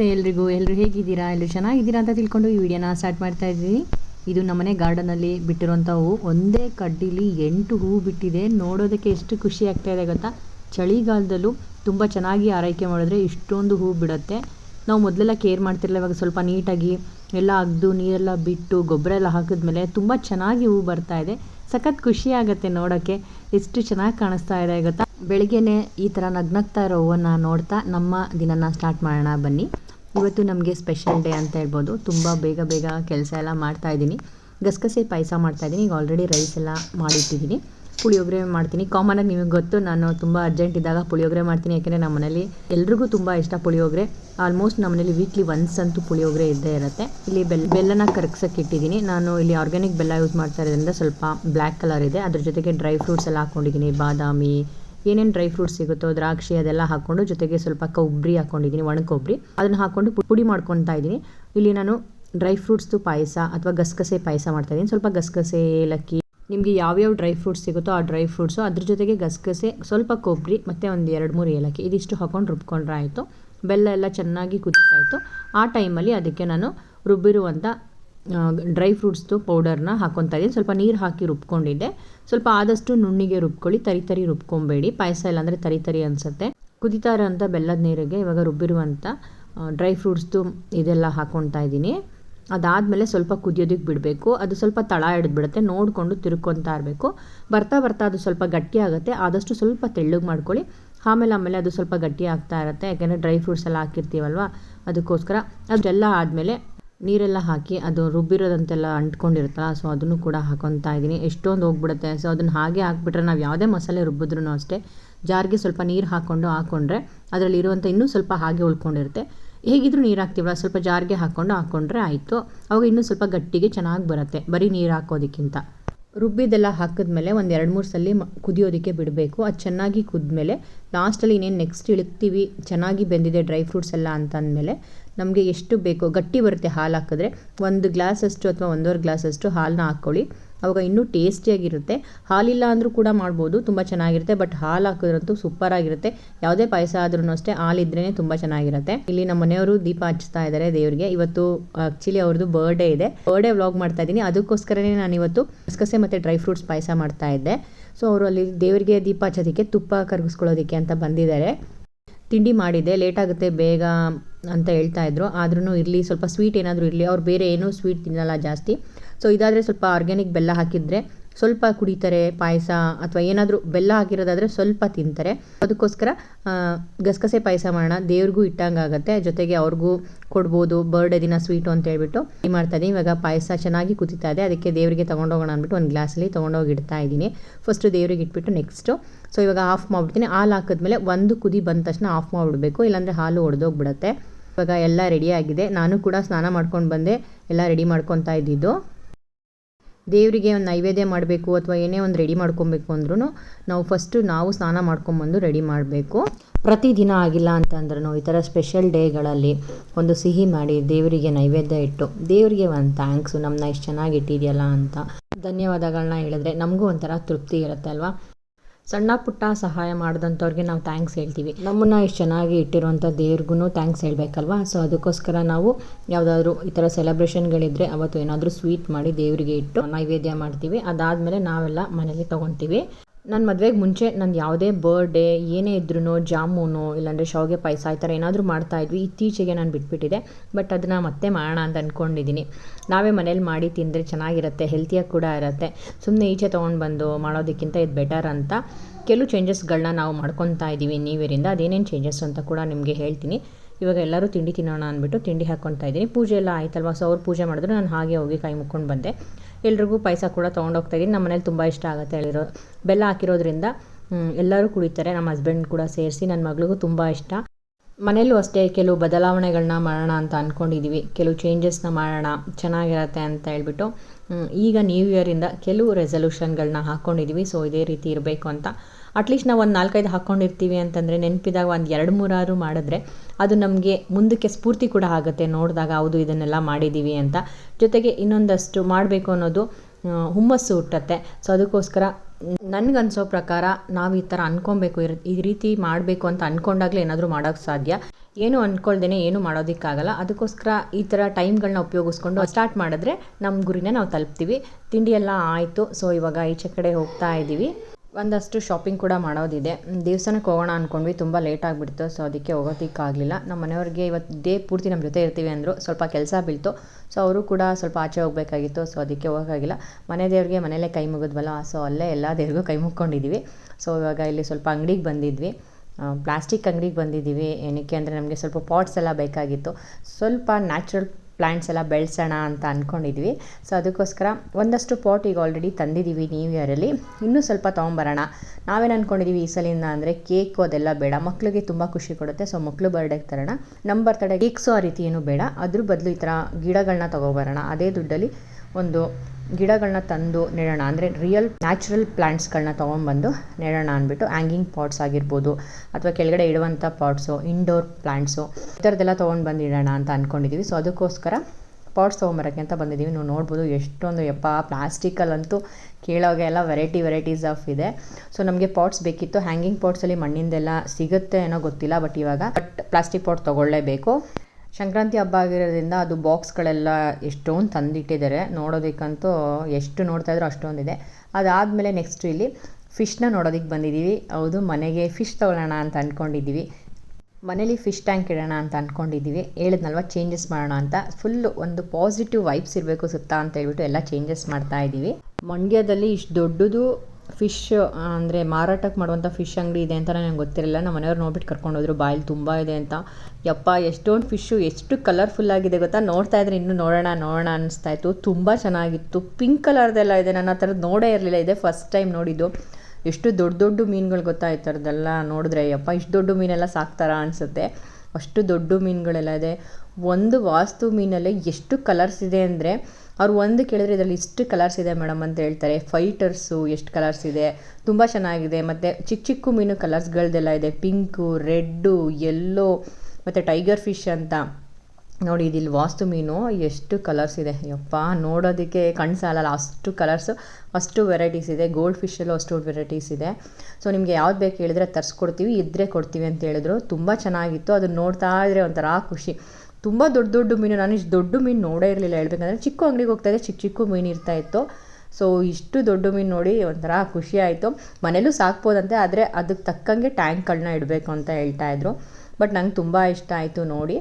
ನಮಸ್ತೆ ಎಲ್ರಿಗೂ. ಎಲ್ಲರೂ ಹೇಗಿದ್ದೀರಾ? ಎಲ್ಲರೂ ಚೆನ್ನಾಗಿದ್ದೀರಾ ಅಂತ ತಿಳ್ಕೊಂಡು ಈ ವಿಡಿಯೋನ ಸ್ಟಾರ್ಟ್ ಮಾಡ್ತಾ ಇದ್ದೀನಿ ಇದು ನಮ್ಮನೆ ಗಾರ್ಡನಲ್ಲಿ ಬಿಟ್ಟಿರುವಂಥ ಹೂವು ಒಂದೇ ಕಡ್ಡಿಲಿ ಎಂಟು ಹೂವು ಬಿಟ್ಟಿದೆ. ನೋಡೋದಕ್ಕೆ ಎಷ್ಟು ಖುಷಿ ಆಗ್ತಾ ಇದೆ ಗೊತ್ತಾ? ಚಳಿಗಾಲದಲ್ಲೂ ತುಂಬ ಚೆನ್ನಾಗಿ ಆರೈಕೆ ಮಾಡಿದ್ರೆ ಇಷ್ಟೊಂದು ಹೂವು ಬಿಡುತ್ತೆ. ನಾವು ಮೊದಲೆಲ್ಲ ಕೇರ್ ಮಾಡ್ತಿರಲಿಲ್ಲ. ಇವಾಗ ಸ್ವಲ್ಪ ನೀಟಾಗಿ ಎಲ್ಲ ಅಗ್ದು, ನೀರೆಲ್ಲ ಬಿಟ್ಟು ಗೊಬ್ಬರ ಎಲ್ಲ ಹಾಕಿದ್ಮೇಲೆ ತುಂಬ ಚೆನ್ನಾಗಿ ಹೂವು ಬರ್ತಾ ಇದೆ. ಸಖತ್ ಖುಷಿ ಆಗುತ್ತೆ ನೋಡೋಕ್ಕೆ. ಎಷ್ಟು ಚೆನ್ನಾಗಿ ಕಾಣಿಸ್ತಾ ಇದೆ ಗೊತ್ತಾ? ಬೆಳಿಗ್ಗೆನೆ ಈ ಥರ ನಗ್ನಗ್ತಾ ಇರೋ ಹೂವನ್ನು ನೋಡ್ತಾ ನಮ್ಮ ದಿನನ ಸ್ಟಾರ್ಟ್ ಮಾಡೋಣ. ಬನ್ನಿ. ಇವತ್ತು ನಮಗೆ ಸ್ಪೆಷಲ್ ಡೇ ಅಂತ ಹೇಳ್ಬೋದು. ತುಂಬ ಬೇಗ ಬೇಗ ಕೆಲಸ ಎಲ್ಲ ಮಾಡ್ತಾ ಇದ್ದೀನಿ. ಗಸಗಸೆ ಪಾಯಸ ಮಾಡ್ತಾ ಇದ್ದೀನಿ. ಈಗ ಆಲ್ರೆಡಿ ರೈಸ್ ಎಲ್ಲ ಮಾಡಿಟ್ಟಿದ್ದೀನಿ. ಪುಳಿಯೋಗರೆ ಮಾಡ್ತೀನಿ. ಕಾಮನಾಗಿ ನಿಮಗೆ ಗೊತ್ತು, ನಾನು ತುಂಬ ಅರ್ಜೆಂಟ್ ಇದ್ದಾಗ ಪುಳಿಯೋಗರೆ ಮಾಡ್ತೀನಿ. ಯಾಕೆಂದರೆ ನಮ್ಮ ಮನೇಲಿ ಎಲ್ರಿಗೂ ತುಂಬ ಇಷ್ಟ ಪುಳಿಯೋಗರೆ. ಆಲ್ಮೋಸ್ಟ್ ನಮ್ಮ ಮನೇಲಿ ವೀಕ್ಲಿ ಒನ್ಸ್ ಅಂತೂ ಪುಳಿಯೋಗರೆ ಇದ್ದೇ ಇರುತ್ತೆ. ಇಲ್ಲಿ ಬೆಲ್, ಬೆಲ್ಲನ ಕರಗ್ಸಕ್ಕೆ ಇಟ್ಟಿದ್ದೀನಿ. ನಾನು ಇಲ್ಲಿ ಆರ್ಗ್ಯಾನಿಕ್ ಬೆಲ್ಲ ಯೂಸ್ ಮಾಡ್ತಾ ಇರೋದ್ರಿಂದ ಸ್ವಲ್ಪ ಬ್ಲ್ಯಾಕ್ ಕಲರ್ ಇದೆ. ಅದ್ರ ಜೊತೆಗೆ ಡ್ರೈ ಫ್ರೂಟ್ಸ್ ಎಲ್ಲ ಹಾಕ್ಕೊಂಡಿದ್ದೀನಿ ಬಾದಾಮಿ ಏನೇನು ಡ್ರೈ ಫ್ರೂಟ್ಸ್ ಸಿಗುತ್ತೋ ದ್ರಾಕ್ಷಿ ಅದೆಲ್ಲ ಹಾಕ್ಕೊಂಡು ಜೊತೆಗೆ ಸ್ವಲ್ಪ ಕೊಬ್ಬರಿ ಹಾಕ್ಕೊಂಡಿದ್ದೀನಿ ಒಣ ಕೊಬ್ಬರಿ ಅದನ್ನು ಹಾಕ್ಕೊಂಡು ಪುಡಿ ಮಾಡ್ಕೊತಾ ಇದ್ದೀನಿ. ಇಲ್ಲಿ ನಾನು ಡ್ರೈ ಫ್ರೂಟ್ಸ್ದು ಪಾಯಸ ಅಥವಾ ಗಸಗಸೆ ಪಾಯಸ ಮಾಡ್ತಾ ಇದ್ದೀನಿ. ಸ್ವಲ್ಪ ಗಸಗಸೆ, ಏಲಕ್ಕಿ, ನಿಮಗೆ ಯಾವ್ಯಾವ ಡ್ರೈ ಫ್ರೂಟ್ಸ್ ಸಿಗುತ್ತೋ ಆ ಡ್ರೈ ಫ್ರೂಟ್ಸು ಅದ್ರ ಜೊತೆಗೆ ಗಸಗಸೆ, ಸ್ವಲ್ಪ ಕೊಬ್ಬರಿ ಮತ್ತು ಒಂದು ಎರಡು ಮೂರು ಏಲಕ್ಕಿ ಇದಿಷ್ಟು ಹಾಕೊಂಡು ರುಬ್ಕೊಂಡ್ರೆ ಆಯಿತು. ಬೆಲ್ಲ ಎಲ್ಲ ಚೆನ್ನಾಗಿ ಕುದೀತಾಯಿತ್ತು ಆ ಟೈಮಲ್ಲಿ ಅದಕ್ಕೆ ನಾನು ರುಬ್ಬಿರುವಂಥ ಡ್ರೈ ಫ್ರೂಟ್ಸ್ದು ಪೌಡರ್ನ ಹಾಕ್ಕೊತಾ ಇದ್ದೀನಿ. ಸ್ವಲ್ಪ ನೀರು ಹಾಕಿ ರುಬ್ಕೊಂಡಿದ್ದೆ. ಸ್ವಲ್ಪ ಆದಷ್ಟು ನುಣ್ಣಿಗೆ ರುಬ್ಕೊಳ್ಳಿ, ತರಿ ತರಿ ರುಬ್ಕೊಬೇಡಿ. ಪಾಯಸ ಇಲ್ಲಾಂದರೆ ತರಿ ತರಿ ಅನಿಸುತ್ತೆ. ಕುದಿತಾ ಇರೋಂಥ ಬೆಲ್ಲದ ನೀರಿಗೆ ಇವಾಗ ರುಬ್ಬಿರುವಂಥ ಡ್ರೈ ಫ್ರೂಟ್ಸ್ದು ಇದೆಲ್ಲ ಹಾಕ್ಕೊತಾ ಇದ್ದೀನಿ. ಅದಾದಮೇಲೆ ಸ್ವಲ್ಪ ಕುದಿಯೋದಕ್ಕೆ ಬಿಡಬೇಕು. ಅದು ಸ್ವಲ್ಪ ತಳ ಹಿಡಿದ್ಬಿಡುತ್ತೆ. ನೋಡಿಕೊಂಡು ತಿರ್ಕೊತಾ ಇರಬೇಕು. ಬರ್ತಾ ಬರ್ತಾ ಅದು ಸ್ವಲ್ಪ ಗಟ್ಟಿ ಆಗುತ್ತೆ. ಆದಷ್ಟು ಸ್ವಲ್ಪ ತೆಳ್ಳಗೆ ಮಾಡ್ಕೊಳ್ಳಿ. ಆಮೇಲೆ ಆಮೇಲೆ ಅದು ಸ್ವಲ್ಪ ಗಟ್ಟಿ ಆಗ್ತಾ ಇರುತ್ತೆ. ಯಾಕೆಂದರೆ ಡ್ರೈ ಫ್ರೂಟ್ಸ್ ಎಲ್ಲ ಹಾಕಿರ್ತೀವಲ್ವ? ಅದಕ್ಕೋಸ್ಕರ ಅದೆಲ್ಲ ಆದಮೇಲೆ ನೀರೆಲ್ಲ ಹಾಕಿ ಅದು ರುಬ್ಬಿರೋದಂತೆಲ್ಲ ಅಂಟ್ಕೊಂಡಿರುತ್ತಲ್ಲ ಸೊ ಅದನ್ನು ಕೂಡ ಹಾಕೊತಾ ಇದ್ದೀನಿ. ಎಷ್ಟೊಂದು ಹೋಗ್ಬಿಡುತ್ತೆ ಸೊ ಅದನ್ನು ಹಾಗೆ ಹಾಕ್ಬಿಟ್ರೆ ನಾವು ಯಾವುದೇ ಮಸಾಲೆ ರುಬ್ಬಿದ್ರೂ ಅಷ್ಟೇ, ಜಾರಿಗೆ ಸ್ವಲ್ಪ ನೀರು ಹಾಕ್ಕೊಂಡು ಹಾಕ್ಕೊಂಡ್ರೆ ಅದರಲ್ಲಿ ಇರುವಂಥ ಇನ್ನೂ ಸ್ವಲ್ಪ ಹಾಗೆ ಉಳ್ಕೊಂಡಿರುತ್ತೆ. ಹೇಗಿದ್ರೂ ನೀರು ಹಾಕ್ತೀವಲ್ಲ, ಸ್ವಲ್ಪ ಜಾರಿಗೆ ಹಾಕ್ಕೊಂಡು ಹಾಕ್ಕೊಂಡ್ರೆ ಆಯಿತು. ಅವಾಗ ಇನ್ನೂ ಸ್ವಲ್ಪ ಗಟ್ಟಿಗೆ ಚೆನ್ನಾಗಿ ಬರುತ್ತೆ, ಬರೀ ನೀರು ಹಾಕೋದಕ್ಕಿಂತ. ರುಬ್ಬಿದೆಲ್ಲ ಹಾಕಿದ್ಮೇಲೆ ಒಂದು ಎರಡು ಮೂರು ಸಲ ಕುದಿಯೋದಕ್ಕೆ ಬಿಡಬೇಕು. ಅದು ಚೆನ್ನಾಗಿ ಕುದ್ಮೇಲೆ, ಲಾಸ್ಟಲ್ಲಿ ಇನ್ನೇನು ನೆಕ್ಸ್ಟ್ ಇಳಿಕ್ತೀವಿ ಚೆನ್ನಾಗಿ ಬೆಂದಿದೆ ಡ್ರೈ ಫ್ರೂಟ್ಸ್ ಎಲ್ಲ ಅಂತ ಅಂದಮೇಲೆ ನಮಗೆ ಎಷ್ಟು ಬೇಕೋ, ಗಟ್ಟಿ ಬರುತ್ತೆ ಹಾಲು ಹಾಕಿದ್ರೆ. ಒಂದು ಗ್ಲಾಸಷ್ಟು ಅಥವಾ ಒಂದೂವರೆ ಗ್ಲಾಸಷ್ಟು ಹಾಲನ್ನ ಹಾಕ್ಕೊಳ್ಳಿ ಅವಾಗ ಇನ್ನೂ ಟೇಸ್ಟಿಯಾಗಿರುತ್ತೆ. ಹಾಲಿಲ್ಲ ಅಂದರೂ ಕೂಡ ಮಾಡ್ಬೋದು, ತುಂಬ ಚೆನ್ನಾಗಿರುತ್ತೆ. ಬಟ್ ಹಾಲು ಹಾಕಿದ್ರಂತೂ ಸೂಪರ್ ಆಗಿರುತ್ತೆ ಯಾವುದೇ ಪಾಯಸ ಆದ್ರೂ ಅಷ್ಟೇ ಹಾಲಿದ್ರೇ ತುಂಬ ಚೆನ್ನಾಗಿರುತ್ತೆ. ಇಲ್ಲಿ ನಮ್ಮ ಮನೆಯವರು ದೀಪ ಹಚ್ತಾ ಇದ್ದಾರೆ ದೇವರಿಗೆ. ಇವತ್ತು ಆ್ಯಕ್ಚುಲಿ ಅವ್ರದ್ದು ಬರ್ಡೇ ಇದೆ. ಬರ್ಡೇ ವ್ಲಾಗ್ ಮಾಡ್ತಾ ಇದ್ದೀನಿ. ಅದಕ್ಕೋಸ್ಕರನೇ ನಾನು ಇವತ್ತು ಗಸಗಸೆ ಮತ್ತು ಡ್ರೈ ಫ್ರೂಟ್ಸ್ ಪಾಯಸ ಮಾಡ್ತಾ ಇದ್ದೆ. ಸೊ ಅವರು ಅಲ್ಲಿ ದೇವರಿಗೆ ದೀಪ ಹಚ್ಚೋದಕ್ಕೆ ತುಪ್ಪ ಕರಗಿಸ್ಕೊಳ್ಳೋದಕ್ಕೆ ಅಂತ ಬಂದಿದ್ದಾರೆ. ತಿಂಡಿ ಮಾಡಿದ್ದೆ ಲೇಟ್ ಆಗುತ್ತೆ, ಬೇಗ ಅಂತ ಹೇಳ್ತಾ ಇದ್ರು. ಆದ್ರೂ ಇರಲಿ, ಸ್ವಲ್ಪ ಸ್ವೀಟ್ ಏನಾದರೂ ಇರಲಿ. ಅವ್ರು ಬೇರೆ ಏನೂ ಸ್ವೀಟ್ ತಿನ್ನಲ್ಲ ಜಾಸ್ತಿ. ಸೊ ಇದಾದರೆ ಸ್ವಲ್ಪ ಆರ್ಗ್ಯಾನಿಕ್ ಬೆಲ್ಲ ಹಾಕಿದರೆ ಸ್ವಲ್ಪ ಕುಡಿತಾರೆ ಪಾಯಸ ಅಥವಾ ಏನಾದರೂ ಬೆಲ್ಲ ಹಾಕಿರೋದಾದರೆ ಸ್ವಲ್ಪ ತಿಂತಾರೆ. ಅದಕ್ಕೋಸ್ಕರ ಗಸಗಸೆ ಪಾಯಸ ಮಾಡೋಣ. ದೇವ್ರಿಗೂ ಇಟ್ಟಂಗಾಗತ್ತೆ ಜೊತೆಗೆ ಅವ್ರಿಗೂ ಕೊಡ್ಬೋದು ಬರ್ಡೇ ದಿನ ಸ್ವೀಟು ಅಂತ ಹೇಳ್ಬಿಟ್ಟು ಈ ಮಾಡ್ತಾ ಇದ್ದೀನಿ ಇವಾಗ ಪಾಯಸ ಚೆನ್ನಾಗಿ ಕುದೀತಾ ಇದೆ. ಅದಕ್ಕೆ ದೇವರಿಗೆ ತೊಗೊಂಡೋಗೋಣ ಅಂದ್ಬಿಟ್ಟು ಒಂದು ಗ್ಲಾಸಲ್ಲಿ ತೊಗೊಂಡೋಗಿ ಇಡ್ತಾ ಇದ್ದೀನಿ ಫಸ್ಟು ದೇವ್ರಿಗೆ ಇಟ್ಬಿಟ್ಟು ನೆಕ್ಸ್ಟು ಸೊ ಇವಾಗ ಆಫ್ ಮಾಡಿಬಿಡ್ತೀನಿ ಹಾಲು ಹಾಕಿದ್ಮೇಲೆ ಒಂದು ಕುದಿ ಬಂದ ತಕ್ಷಣ ಆಫ್ ಮಾಡಿಬಿಡ್ಬೇಕು ಇಲ್ಲಾಂದರೆ ಹಾಲು ಒಡೆದೋಗ್ಬಿಡುತ್ತೆ. ಇವಾಗ ಎಲ್ಲ ರೆಡಿ ಆಗಿದೆ. ನಾನು ಕೂಡ ಸ್ನಾನ ಮಾಡ್ಕೊಂಡು ಬಂದೆ. ಎಲ್ಲ ರೆಡಿ ಮಾಡ್ಕೊತಾ ಇದ್ದಿದ್ದು. ದೇವರಿಗೆ ಒಂದು ನೈವೇದ್ಯ ಮಾಡಬೇಕು ಅಥವಾ ಏನೇ ಒಂದು ರೆಡಿ ಮಾಡ್ಕೊಬೇಕು ಅಂದ್ರೂ ನಾವು ಫಸ್ಟು ನಾವು ಸ್ನಾನ ಮಾಡ್ಕೊಂಬಂದು ರೆಡಿ ಮಾಡಬೇಕು. ಪ್ರತಿದಿನ ಆಗಿಲ್ಲ ಅಂತಂದ್ರೂ ಈ ಥರ ಸ್ಪೆಷಲ್ ಡೇಗಳಲ್ಲಿ ಒಂದು ಸಿಹಿ ಮಾಡಿ ದೇವರಿಗೆ ನೈವೇದ್ಯ ಇಟ್ಟು, ದೇವರಿಗೆ ಒಂದು ಥ್ಯಾಂಕ್ಸು ನಮ್ಮನ್ನ ಇಷ್ಟು ಚೆನ್ನಾಗಿ ಇಟ್ಟಿದೆಯಲ್ಲ ಅಂತ ಧನ್ಯವಾದಗಳನ್ನ ಹೇಳಿದ್ರೆ ನಮಗೂ ಒಂಥರ ತೃಪ್ತಿ ಇರುತ್ತೆ ಅಲ್ವಾ? ಸಣ್ಣ ಪುಟ್ಟ ಸಹಾಯ ಮಾಡಿದಂಥವ್ರಿಗೆ ನಾವು ಥ್ಯಾಂಕ್ಸ್ ಹೇಳ್ತೀವಿ. ನಮ್ಮನ್ನು ಇಷ್ಟು ಚೆನ್ನಾಗಿ ಇಟ್ಟಿರುವಂಥ ದೇವ್ರಿಗೂ ಥ್ಯಾಂಕ್ಸ್ ಹೇಳಬೇಕಲ್ವಾ? ಸೊ ಅದಕ್ಕೋಸ್ಕರ ನಾವು ಯಾವುದಾದ್ರೂ ಈ ಥರ ಸೆಲೆಬ್ರೇಷನ್ಗಳಿದ್ರೆ ಅವತ್ತು ಏನಾದರೂ ಸ್ವೀಟ್ ಮಾಡಿ ದೇವರಿಗೆ ಇಟ್ಟು ನೈವೇದ್ಯ ಮಾಡ್ತೀವಿ. ಅದಾದಮೇಲೆ ನಾವೆಲ್ಲ ಮನೇಲಿ ತೊಗೊತೀವಿ ನನ್ನ ಮದುವೆಗೆ ಮುಂಚೆ ನಾನು ಯಾವುದೇ ಬರ್ಡೇ ಏನೇ ಇದ್ರೂ ಜಾಮೂನು, ಇಲ್ಲಾಂದರೆ ಶಾವಿಗೆ ಪಾಯಸ ಈ ಥರ ಏನಾದರೂ ಮಾಡ್ತಾಯಿದ್ವಿ ಇತ್ತೀಚೆಗೆ ನಾನು ಬಿಟ್ಬಿಟ್ಟಿದೆ. ಬಟ್ ಅದನ್ನು ಮತ್ತೆ ಮಾಡೋಣ ಅಂತ ಅಂದ್ಕೊಂಡಿದ್ದೀನಿ ನಾವೇ ಮನೇಲಿ ಮಾಡಿ ತಿಂದರೆ ಚೆನ್ನಾಗಿರುತ್ತೆ ಹೆಲ್ತಿಯಾಗಿ ಕೂಡ ಇರುತ್ತೆ. ಸುಮ್ಮನೆ ಈಚೆ ತೊಗೊಂಡು ಬಂದು ಮಾಡೋದಕ್ಕಿಂತ ಇದು ಬೆಟರ್ ಅಂತ. ಕೆಲವು ಚೇಂಜಸ್ಗಳನ್ನ ನಾವು ಮಾಡ್ಕೊತಾ ಇದ್ದೀವಿ ನೀವೇರಿಂದ. ಅದೇನೇನು ಚೇಂಜಸ್ ಅಂತ ಕೂಡ ನಿಮಗೆ ಹೇಳ್ತೀನಿ. ಇವಾಗ ಎಲ್ಲರೂ ತಿಂಡಿ ತಿನ್ನೋಣ ಅಂದ್ಬಿಟ್ಟು ತಿಂಡಿ ಹಾಕ್ಕೊತಾ ಇದ್ದೀನಿ ಪೂಜೆ ಎಲ್ಲ ಆಯ್ತಲ್ವಾ? ಸೊ ಅವ್ರು ಪೂಜೆ ಮಾಡಿದ್ರು, ನಾನು ಹಾಗೆ ಹೋಗಿ ಕೈ ಮುಕ್ಕೊಂಡು ಬಂದೆ. ಎಲ್ರಿಗೂ ಪಾಯಸ ಕೂಡ ತೊಗೊಂಡೋಗ್ತಾ ಇದ್ದೀನಿ ನಮ್ಮ ಮನೇಲಿ ತುಂಬ ಇಷ್ಟ ಆಗುತ್ತೆ ಹೇಳಿರೋ, ಬೆಲ್ಲ ಹಾಕಿರೋದ್ರಿಂದ ಎಲ್ಲರೂ ಕುಡಿತಾರೆ. ನಮ್ಮ ಹಸ್ಬೆಂಡ್ ಕೂಡ ಸೇರಿಸಿ ನನ್ನ ಮಗಳಿಗೂ ತುಂಬ ಇಷ್ಟ. ಮನೇಲೂ ಅಷ್ಟೇ ಕೆಲವು ಬದಲಾವಣೆಗಳನ್ನ ಮಾಡೋಣ ಅಂತ ಅಂದ್ಕೊಂಡಿದ್ದೀವಿ ಕೆಲವು ಚೇಂಜಸ್ನ ಮಾಡೋಣ, ಚೆನ್ನಾಗಿರತ್ತೆ ಅಂತ ಹೇಳ್ಬಿಟ್ಟು. ಈಗ ನ್ಯೂ ಇಯರಿಂದ ಕೆಲವು ರೆಸಲ್ಯೂಷನ್ಗಳನ್ನ ಹಾಕ್ಕೊಂಡಿದ್ದೀವಿ ಸೊ ಇದೇ ರೀತಿ ಇರಬೇಕು ಅಂತ. ಅಟ್ಲೀಸ್ಟ್ ನಾವು ಒಂದು ನಾಲ್ಕೈದು ಹಾಕ್ಕೊಂಡಿರ್ತೀವಿ ಅಂತಂದರೆ ನೆನಪಿದಾಗ ಒಂದು ಎರಡು ಮೂರಾರು ಮಾಡಿದ್ರೆ ಅದು ನಮಗೆ ಮುಂದಕ್ಕೆ ಸ್ಫೂರ್ತಿ ಕೂಡ ಆಗುತ್ತೆ ನೋಡಿದಾಗ, ಹೌದು, ಇದನ್ನೆಲ್ಲ ಮಾಡಿದ್ದೀವಿ ಅಂತ. ಜೊತೆಗೆ ಇನ್ನೊಂದಷ್ಟು ಮಾಡಬೇಕು ಅನ್ನೋದು ಹುಮ್ಮಸ್ಸು ಹುಟ್ಟತ್ತೆ. ಸೊ ಅದಕ್ಕೋಸ್ಕರ ನನಗನ್ಸೋ ಪ್ರಕಾರ ನಾವು ಈ ಥರ ಅಂದ್ಕೊಬೇಕು ಈ ರೀತಿ ಮಾಡಬೇಕು ಅಂತ ಅಂದ್ಕೊಂಡಾಗಲೇ ಏನಾದರೂ ಮಾಡೋಕ್ಕೆ ಸಾಧ್ಯ. ಏನು ಅಂದ್ಕೊಳ್ದೇನೆ ಏನು ಮಾಡೋದಕ್ಕಾಗಲ್ಲ. ಅದಕ್ಕೋಸ್ಕರ ಈ ಥರ ಟೈಮ್ಗಳನ್ನ ಉಪಯೋಗಿಸ್ಕೊಂಡು ಸ್ಟಾರ್ಟ್ ಮಾಡಿದ್ರೆ ನಮ್ಮ ಗುರಿನ ನಾವು ತಲುಪ್ತೀವಿ. ತಿಂಡಿ ಎಲ್ಲ ಆಯಿತು, ಸೊ ಇವಾಗ ಈಚೆ ಕಡೆ ಹೋಗ್ತಾ ಇದ್ದೀವಿ ಒಂದಷ್ಟು ಶಾಪಿಂಗ್ ಕೂಡ ಮಾಡೋದಿದೆ. ದೇವಸ್ಥಾನಕ್ಕೆ ಹೋಗೋಣ ಅಂದ್ಕೊಂಡ್ವಿ ತುಂಬ ಲೇಟ್ ಆಗಿಬಿಡ್ತು, ಸೊ ಅದಕ್ಕೆ ಹೋಗೋದಕ್ಕಾಗಲಿಲ್ಲ. ನಮ್ಮ ಮನೆಯವ್ರಿಗೆ ಇವತ್ತು ಡೇ ಪೂರ್ತಿ ನಮ್ಮ ಜೊತೆ ಇರ್ತೀವಿ ಅಂದರು, ಸ್ವಲ್ಪ ಕೆಲಸ ಬೀಳ್ತು. ಸೊ ಅವರು ಕೂಡ ಸ್ವಲ್ಪ ಆಚೆ ಹೋಗಬೇಕಾಗಿತ್ತು, ಸೊ ಅದಕ್ಕೆ ಹೋಗೋಕ್ಕಾಗಿಲ್ಲ. ಮನೆ ದೇವ್ರಿಗೆ ಮನೆಯಲ್ಲೇ ಕೈ ಮುಗಿದ್ವಲ್ಲ, ಸೊ ಅಲ್ಲೇ ಎಲ್ಲ ದೇವ್ರಿಗೂ ಕೈ ಮುಗ್ಕೊಂಡಿದ್ದೀವಿ ಸೊ ಇವಾಗ ಇಲ್ಲಿ ಸ್ವಲ್ಪ ಅಂಗಡಿಗೆ ಬಂದಿದ್ವಿ. ಪ್ಲಾಸ್ಟಿಕ್ ಅಂಗಡಿಗೆ ಬಂದಿದ್ದೀವಿ. ಏನಕ್ಕೆ ಅಂದರೆ ನಮಗೆ ಸ್ವಲ್ಪ ಪಾಟ್ಸ್ ಎಲ್ಲ ಬೇಕಾಗಿತ್ತು. ಸ್ವಲ್ಪ ನ್ಯಾಚುರಲ್ ಪ್ಲ್ಯಾಂಟ್ಸ್ ಎಲ್ಲ ಬೆಳೆಸೋಣ ಅಂತ ಅಂದ್ಕೊಂಡಿದ್ವಿ ಸೊ ಅದಕ್ಕೋಸ್ಕರ ಒಂದಷ್ಟು ಪಾಟ್ ಈಗ ಆಲ್ರೆಡಿ ತಂದಿದ್ದೀವಿ ನ್ಯೂ ಇಯರಲ್ಲಿ ಇನ್ನೂ ಸ್ವಲ್ಪ ತೊಗೊಂಬರೋಣ. ನಾವೇನು ಅಂದ್ಕೊಂಡಿದ್ದೀವಿ ಈ ಸಲಿಂದ ಅಂದರೆ ಕೇಕು ಅದೆಲ್ಲ ಬೇಡ. ಮಕ್ಕಳಿಗೆ ತುಂಬ ಖುಷಿ ಕೊಡುತ್ತೆ. ಸೊ ಮಕ್ಕಳು ಬರ್ಡೇಗೆ ತರೋಣ. ನಮ್ಮ ಬರ್ತಡೆ ಕೇಕ್ಸು ಆ ರೀತಿ ಏನೂ ಬೇಡ. ಅದ್ರ ಬದಲು ಈ ಥರ ಗಿಡಗಳನ್ನ ತೊಗೊಬರೋಣ. ಅದೇ ದುಡ್ಡಲ್ಲಿ ಒಂದು ಗಿಡಗಳನ್ನ ತಂದು ನೆಡೋಣ. ಅಂದರೆ ರಿಯಲ್ ನ್ಯಾಚುರಲ್ ಪ್ಲ್ಯಾಂಟ್ಸ್ಗಳನ್ನ ತೊಗೊಂಡ್ಬಂದು ನೆಡೋಣ ಅಂದ್ಬಿಟ್ಟು ಹ್ಯಾಂಗಿಂಗ್ ಪಾಟ್ಸ್ ಆಗಿರ್ಬೋದು ಅಥವಾ ಕೆಳಗಡೆ ಇಡುವಂಥ ಪಾಟ್ಸು ಇಂಡೋರ್ ಪ್ಲ್ಯಾಂಟ್ಸು ಈ ಥರದ್ದೆಲ್ಲ ತೊಗೊಂಡು ಬಂದು ಇಡೋಣ ಅಂತ ಅಂದ್ಕೊಂಡಿದ್ದೀವಿ ಸೊ ಅದಕ್ಕೋಸ್ಕರ ಪಾಟ್ಸ್ ತೊಗೊಂಬರೋಕ್ಕೆ ಅಂತ ಬಂದಿದ್ದೀವಿ ನೀವು ನೋಡ್ಬೋದು ಎಷ್ಟೊಂದು ಯಪ್ಪ ಪ್ಲಾಸ್ಟಿಕಲ್ಲಂತೂ ಕೇಳೋಗೆ ಎಲ್ಲ ವೆರೈಟಿ ವೆರೈಟೀಸ್ ಆಫ್ ಇದೆ. ಸೊ ನಮಗೆ ಪಾಟ್ಸ್ ಬೇಕಿತ್ತು. ಹ್ಯಾಂಗಿಂಗ್ ಪಾಟ್ಸಲ್ಲಿ ಮಣ್ಣಿಂದೆಲ್ಲ ಸಿಗುತ್ತೆ ಏನೋ ಗೊತ್ತಿಲ್ಲ ಬಟ್ ಇವಾಗ ಬಟ್ ಪ್ಲಾಸ್ಟಿಕ್ ಪಾಟ್ ತೊಗೊಳ್ಳೇಬೇಕು. ಸಂಕ್ರಾಂತಿ ಹಬ್ಬ ಆಗಿರೋದ್ರಿಂದ ಅದು ಬಾಕ್ಸ್ಗಳೆಲ್ಲ ಎಷ್ಟೊಂದು ತಂದಿಟ್ಟಿದ್ದಾರೆ. ನೋಡೋದಕ್ಕಂತೂ ಎಷ್ಟು ನೋಡ್ತಾ ಇದ್ರು ಅಷ್ಟೊಂದಿದೆ. ಅದಾದಮೇಲೆ ನೆಕ್ಸ್ಟ್ ಇಲ್ಲಿ ಫಿಶ್ನ ನೋಡೋದಕ್ಕೆ ಬಂದಿದ್ದೀವಿ. ಹೌದು, ಮನೆಗೆ ಫಿಶ್ ತೊಗೊಳ್ಳೋಣ ಅಂತ ಅಂದ್ಕೊಂಡಿದ್ದೀವಿ ಮನೇಲಿ ಫಿಶ್ ಟ್ಯಾಂಕ್ ಇಡೋಣ ಅಂತ ಅಂದ್ಕೊಂಡಿದ್ದೀವಿ ಹೇಳಿದ್ನಲ್ವ ಚೇಂಜಸ್ ಮಾಡೋಣ ಅಂತ. ಫುಲ್ಲು ಒಂದು ಪಾಸಿಟಿವ್ ವೈಬ್ಸ್ ಇರಬೇಕು ಸುತ್ತ ಅಂತ ಹೇಳ್ಬಿಟ್ಟು ಎಲ್ಲ ಚೇಂಜಸ್ ಮಾಡ್ತಾ ಇದ್ದೀವಿ. ಮಂಡ್ಯದಲ್ಲಿ ಇಷ್ಟು ದೊಡ್ಡದು ಫಿಶ್, ಅಂದರೆ ಮಾರಾಟಕ್ಕೆ ಮಾಡುವಂಥ ಫಿಶ್ ಅಂಗಡಿ ಇದೆ ಅಂತ ನನಗೆ ಗೊತ್ತಿರಲಿಲ್ಲ. ನಮ್ಮ ಮನೆಯವ್ರು ನೋಡ್ಬಿಟ್ಟು ಕರ್ಕೊಂಡೋದ್ರು, ಬಾಯಲ್ಲಿ ತುಂಬ ಇದೆ ಅಂತ. ಯಪ್ಪ, ಎಷ್ಟೊಂದು ಫಿಶ್ಶು ಎಷ್ಟು ಕಲರ್ಫುಲ್ ಆಗಿದೆ ಗೊತ್ತಾ? ನೋಡ್ತಾ ಇದ್ರೆ ಇನ್ನೂ ನೋಡೋಣ ನೋಡೋಣ ಅನಿಸ್ತಾ ಇತ್ತು. ತುಂಬ ಚೆನ್ನಾಗಿತ್ತು. ಪಿಂಕ್ ಕಲರ್ದೆಲ್ಲ ಇದೆ ನಾನು ಆ ಥರದ್ದು ನೋಡೇ ಇರಲಿಲ್ಲ. ಇದೆ ಫಸ್ಟ್ ಟೈಮ್ ನೋಡಿದ್ದು. ಎಷ್ಟು ದೊಡ್ಡ ದೊಡ್ಡ ಮೀನುಗಳು ಗೊತ್ತಾ ಈ ಥರದ್ದೆಲ್ಲ ನೋಡಿದ್ರೆ, ಯಪ್ಪ, ಇಷ್ಟು ದೊಡ್ಡ ಮೀನೆಲ್ಲ ಸಾಕ್ತಾರಾ ಅನಿಸುತ್ತೆ. ಅಷ್ಟು ದೊಡ್ಡ ಮೀನುಗಳೆಲ್ಲ ಇದೆ. ಒಂದು ವಾಸ್ತು ಮೀನಲ್ಲೇ ಎಷ್ಟು ಕಲರ್ಸ್ ಇದೆ ಅಂದರೆ ಅವ್ರು ಒಂದು ಕೇಳಿದ್ರೆ ಇದರಲ್ಲಿ ಇಷ್ಟು ಕಲರ್ಸ್ ಇದೆ ಮೇಡಮ್ ಅಂತ ಹೇಳ್ತಾರೆ. ಫೈಟರ್ಸು ಎಷ್ಟು ಕಲರ್ಸ್ ಇದೆ. ತುಂಬ ಚೆನ್ನಾಗಿದೆ. ಮತ್ತು ಚಿಕ್ಕ ಚಿಕ್ಕ ಮೀನು ಕಲರ್ಸ್ಗಳದ್ದೆಲ್ಲ ಇದೆ. ಪಿಂಕು ರೆಡ್ಡು ಯೆಲ್ಲೋ ಮತ್ತು ಟೈಗರ್ ಫಿಶ್ ಅಂತ. ನೋಡಿ, ಇದಿಲ್ಲಿ ವಾಸ್ತು ಮೀನು ಎಷ್ಟು ಕಲರ್ಸ್ ಇದೆ. ಯಪ್ಪ, ನೋಡೋದಕ್ಕೆ ಕಣ್ಣು ಸಾಲಲ್ಲ ಅಷ್ಟು ಕಲರ್ಸು ಅಷ್ಟು ವೆರೈಟೀಸ್ ಇದೆ. ಗೋಲ್ಡ್ ಫಿಶಲ್ಲೂ ಅಷ್ಟು ವೆರೈಟೀಸ್ ಇದೆ. ಸೊ ನಿಮಗೆ ಯಾವ್ದು ಬೇಕು ಹೇಳಿದರೆ ತರಿಸ್ಕೊಡ್ತೀವಿ ಇದ್ದರೆ ಕೊಡ್ತೀವಿ ಅಂತ ಹೇಳಿದ್ರು. ತುಂಬ ಚೆನ್ನಾಗಿತ್ತು. ಅದನ್ನ ನೋಡ್ತಾ ಇದ್ರೆ ಒಂಥರ ಖುಷಿ. ತುಂಬ ದೊಡ್ಡ ದೊಡ್ಡ ಮೀನು, ನಾನು ಇಷ್ಟು ದೊಡ್ಡ ಮೀನು ನೋಡೇ ಇರಲಿಲ್ಲ ಹೇಳ್ಬೇಕಂದ್ರೆ ಚಿಕ್ಕ ಅಂಗಡಿಗೆ ಹೋಗ್ತಾ ಇದ್ದೆ ಚಿಕ್ಕ ಚಿಕ್ಕ ಮೀನು ಇರ್ತಾ ಇತ್ತು. ಸೊ ಇಷ್ಟು ದೊಡ್ಡ ಮೀನು ನೋಡಿ ಒಂಥರ ಖುಷಿ ಆಯಿತು. ಮನೇಲೂ ಸಾಕ್ಬೋದಂತೆ, ಆದರೆ ಅದಕ್ಕೆ ತಕ್ಕಂಗೆ ಟ್ಯಾಂಕ್ಗಳನ್ನ ಇಡಬೇಕು ಅಂತ ಹೇಳ್ತಾ ಇದ್ರು. ಬಟ್ ನಂಗೆ ತುಂಬ ಇಷ್ಟ ಆಯಿತು ನೋಡಿ.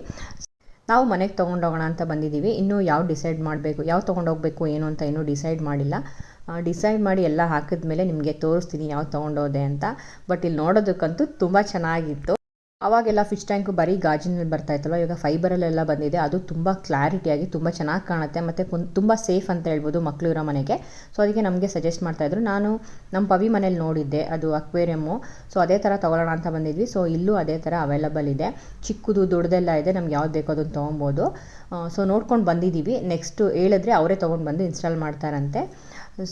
ನಾವು ಮನೆಗೆ ತೊಗೊಂಡೋಗೋಣ ಅಂತ ಬಂದಿದ್ದೀವಿ. ಇನ್ನೂ ಯಾವ ಡಿಸೈಡ್ ಮಾಡಬೇಕು, ಯಾವ ತೊಗೊಂಡೋಗ್ಬೇಕು ಏನು ಅಂತ ಇನ್ನೂ ಡಿಸೈಡ್ ಮಾಡಿಲ್ಲ. ಡಿಸೈಡ್ ಮಾಡಿ ಎಲ್ಲ ಹಾಕಿದ್ಮೇಲೆ ನಿಮಗೆ ತೋರಿಸ್ತೀನಿ ಯಾವ ತೊಗೊಂಡೋದೆ ಅಂತ. ಬಟ್ ಇಲ್ಲಿ ನೋಡೋದಕ್ಕಂತೂ ತುಂಬ ಚೆನ್ನಾಗಿತ್ತು. ಅವಾಗೆಲ್ಲ ಫಿಶ್ ಟ್ಯಾಂಕು ಬರೀ ಗಾಜಿನಲ್ಲಿ ಬರ್ತಾ ಇತ್ತಲ್ಲ ಇವಾಗ ಫೈಬರಲ್ಲೆಲ್ಲ ಬಂದಿದೆ. ಅದು ತುಂಬ ಕ್ಲಾರಿಟಿಯಾಗಿ ತುಂಬ ಚೆನ್ನಾಗಿ ಕಾಣುತ್ತೆ. ಮತ್ತು ಕುನ್ ತುಂಬ ಸೇಫ್ ಅಂತ ಹೇಳ್ಬೋದು ಮಕ್ಕಳು ಇರೋ ಮನೆಗೆ. ಸೊ ಅದಕ್ಕೆ ನಮಗೆ ಸಜೆಸ್ಟ್ ಮಾಡ್ತಾಯಿದ್ರು ನಾನು ನಮ್ಮ ಪವಿ ಮನೇಲಿ ನೋಡಿದ್ದೆ. ಅದು ಅಕ್ವೇರಿಯಮ್ಮು ಸೊ ಅದೇ ಥರ ತೊಗೊಳ್ಳೋಣ ಅಂತ ಬಂದಿದ್ವಿ. ಸೊ ಇಲ್ಲೂ ಅದೇ ಥರ ಅವೈಲಬಲ್ ಇದೆ. ಚಿಕ್ಕದು ದೊಡ್ಡದೆಲ್ಲ ಇದೆ. ನಮ್ಗೆ ಯಾವ್ದು ಬೇಕೋ ಅದನ್ನು ತೊಗೊಬೋದು ಸೊ ನೋಡ್ಕೊಂಡು ಬಂದಿದ್ದೀವಿ. ನೆಕ್ಸ್ಟು ಹೇಳಿದ್ರೆ ಅವರೇ ತೊಗೊಂಡು ಬಂದು ಇನ್ಸ್ಟಾಲ್ ಮಾಡ್ತಾರಂತೆ.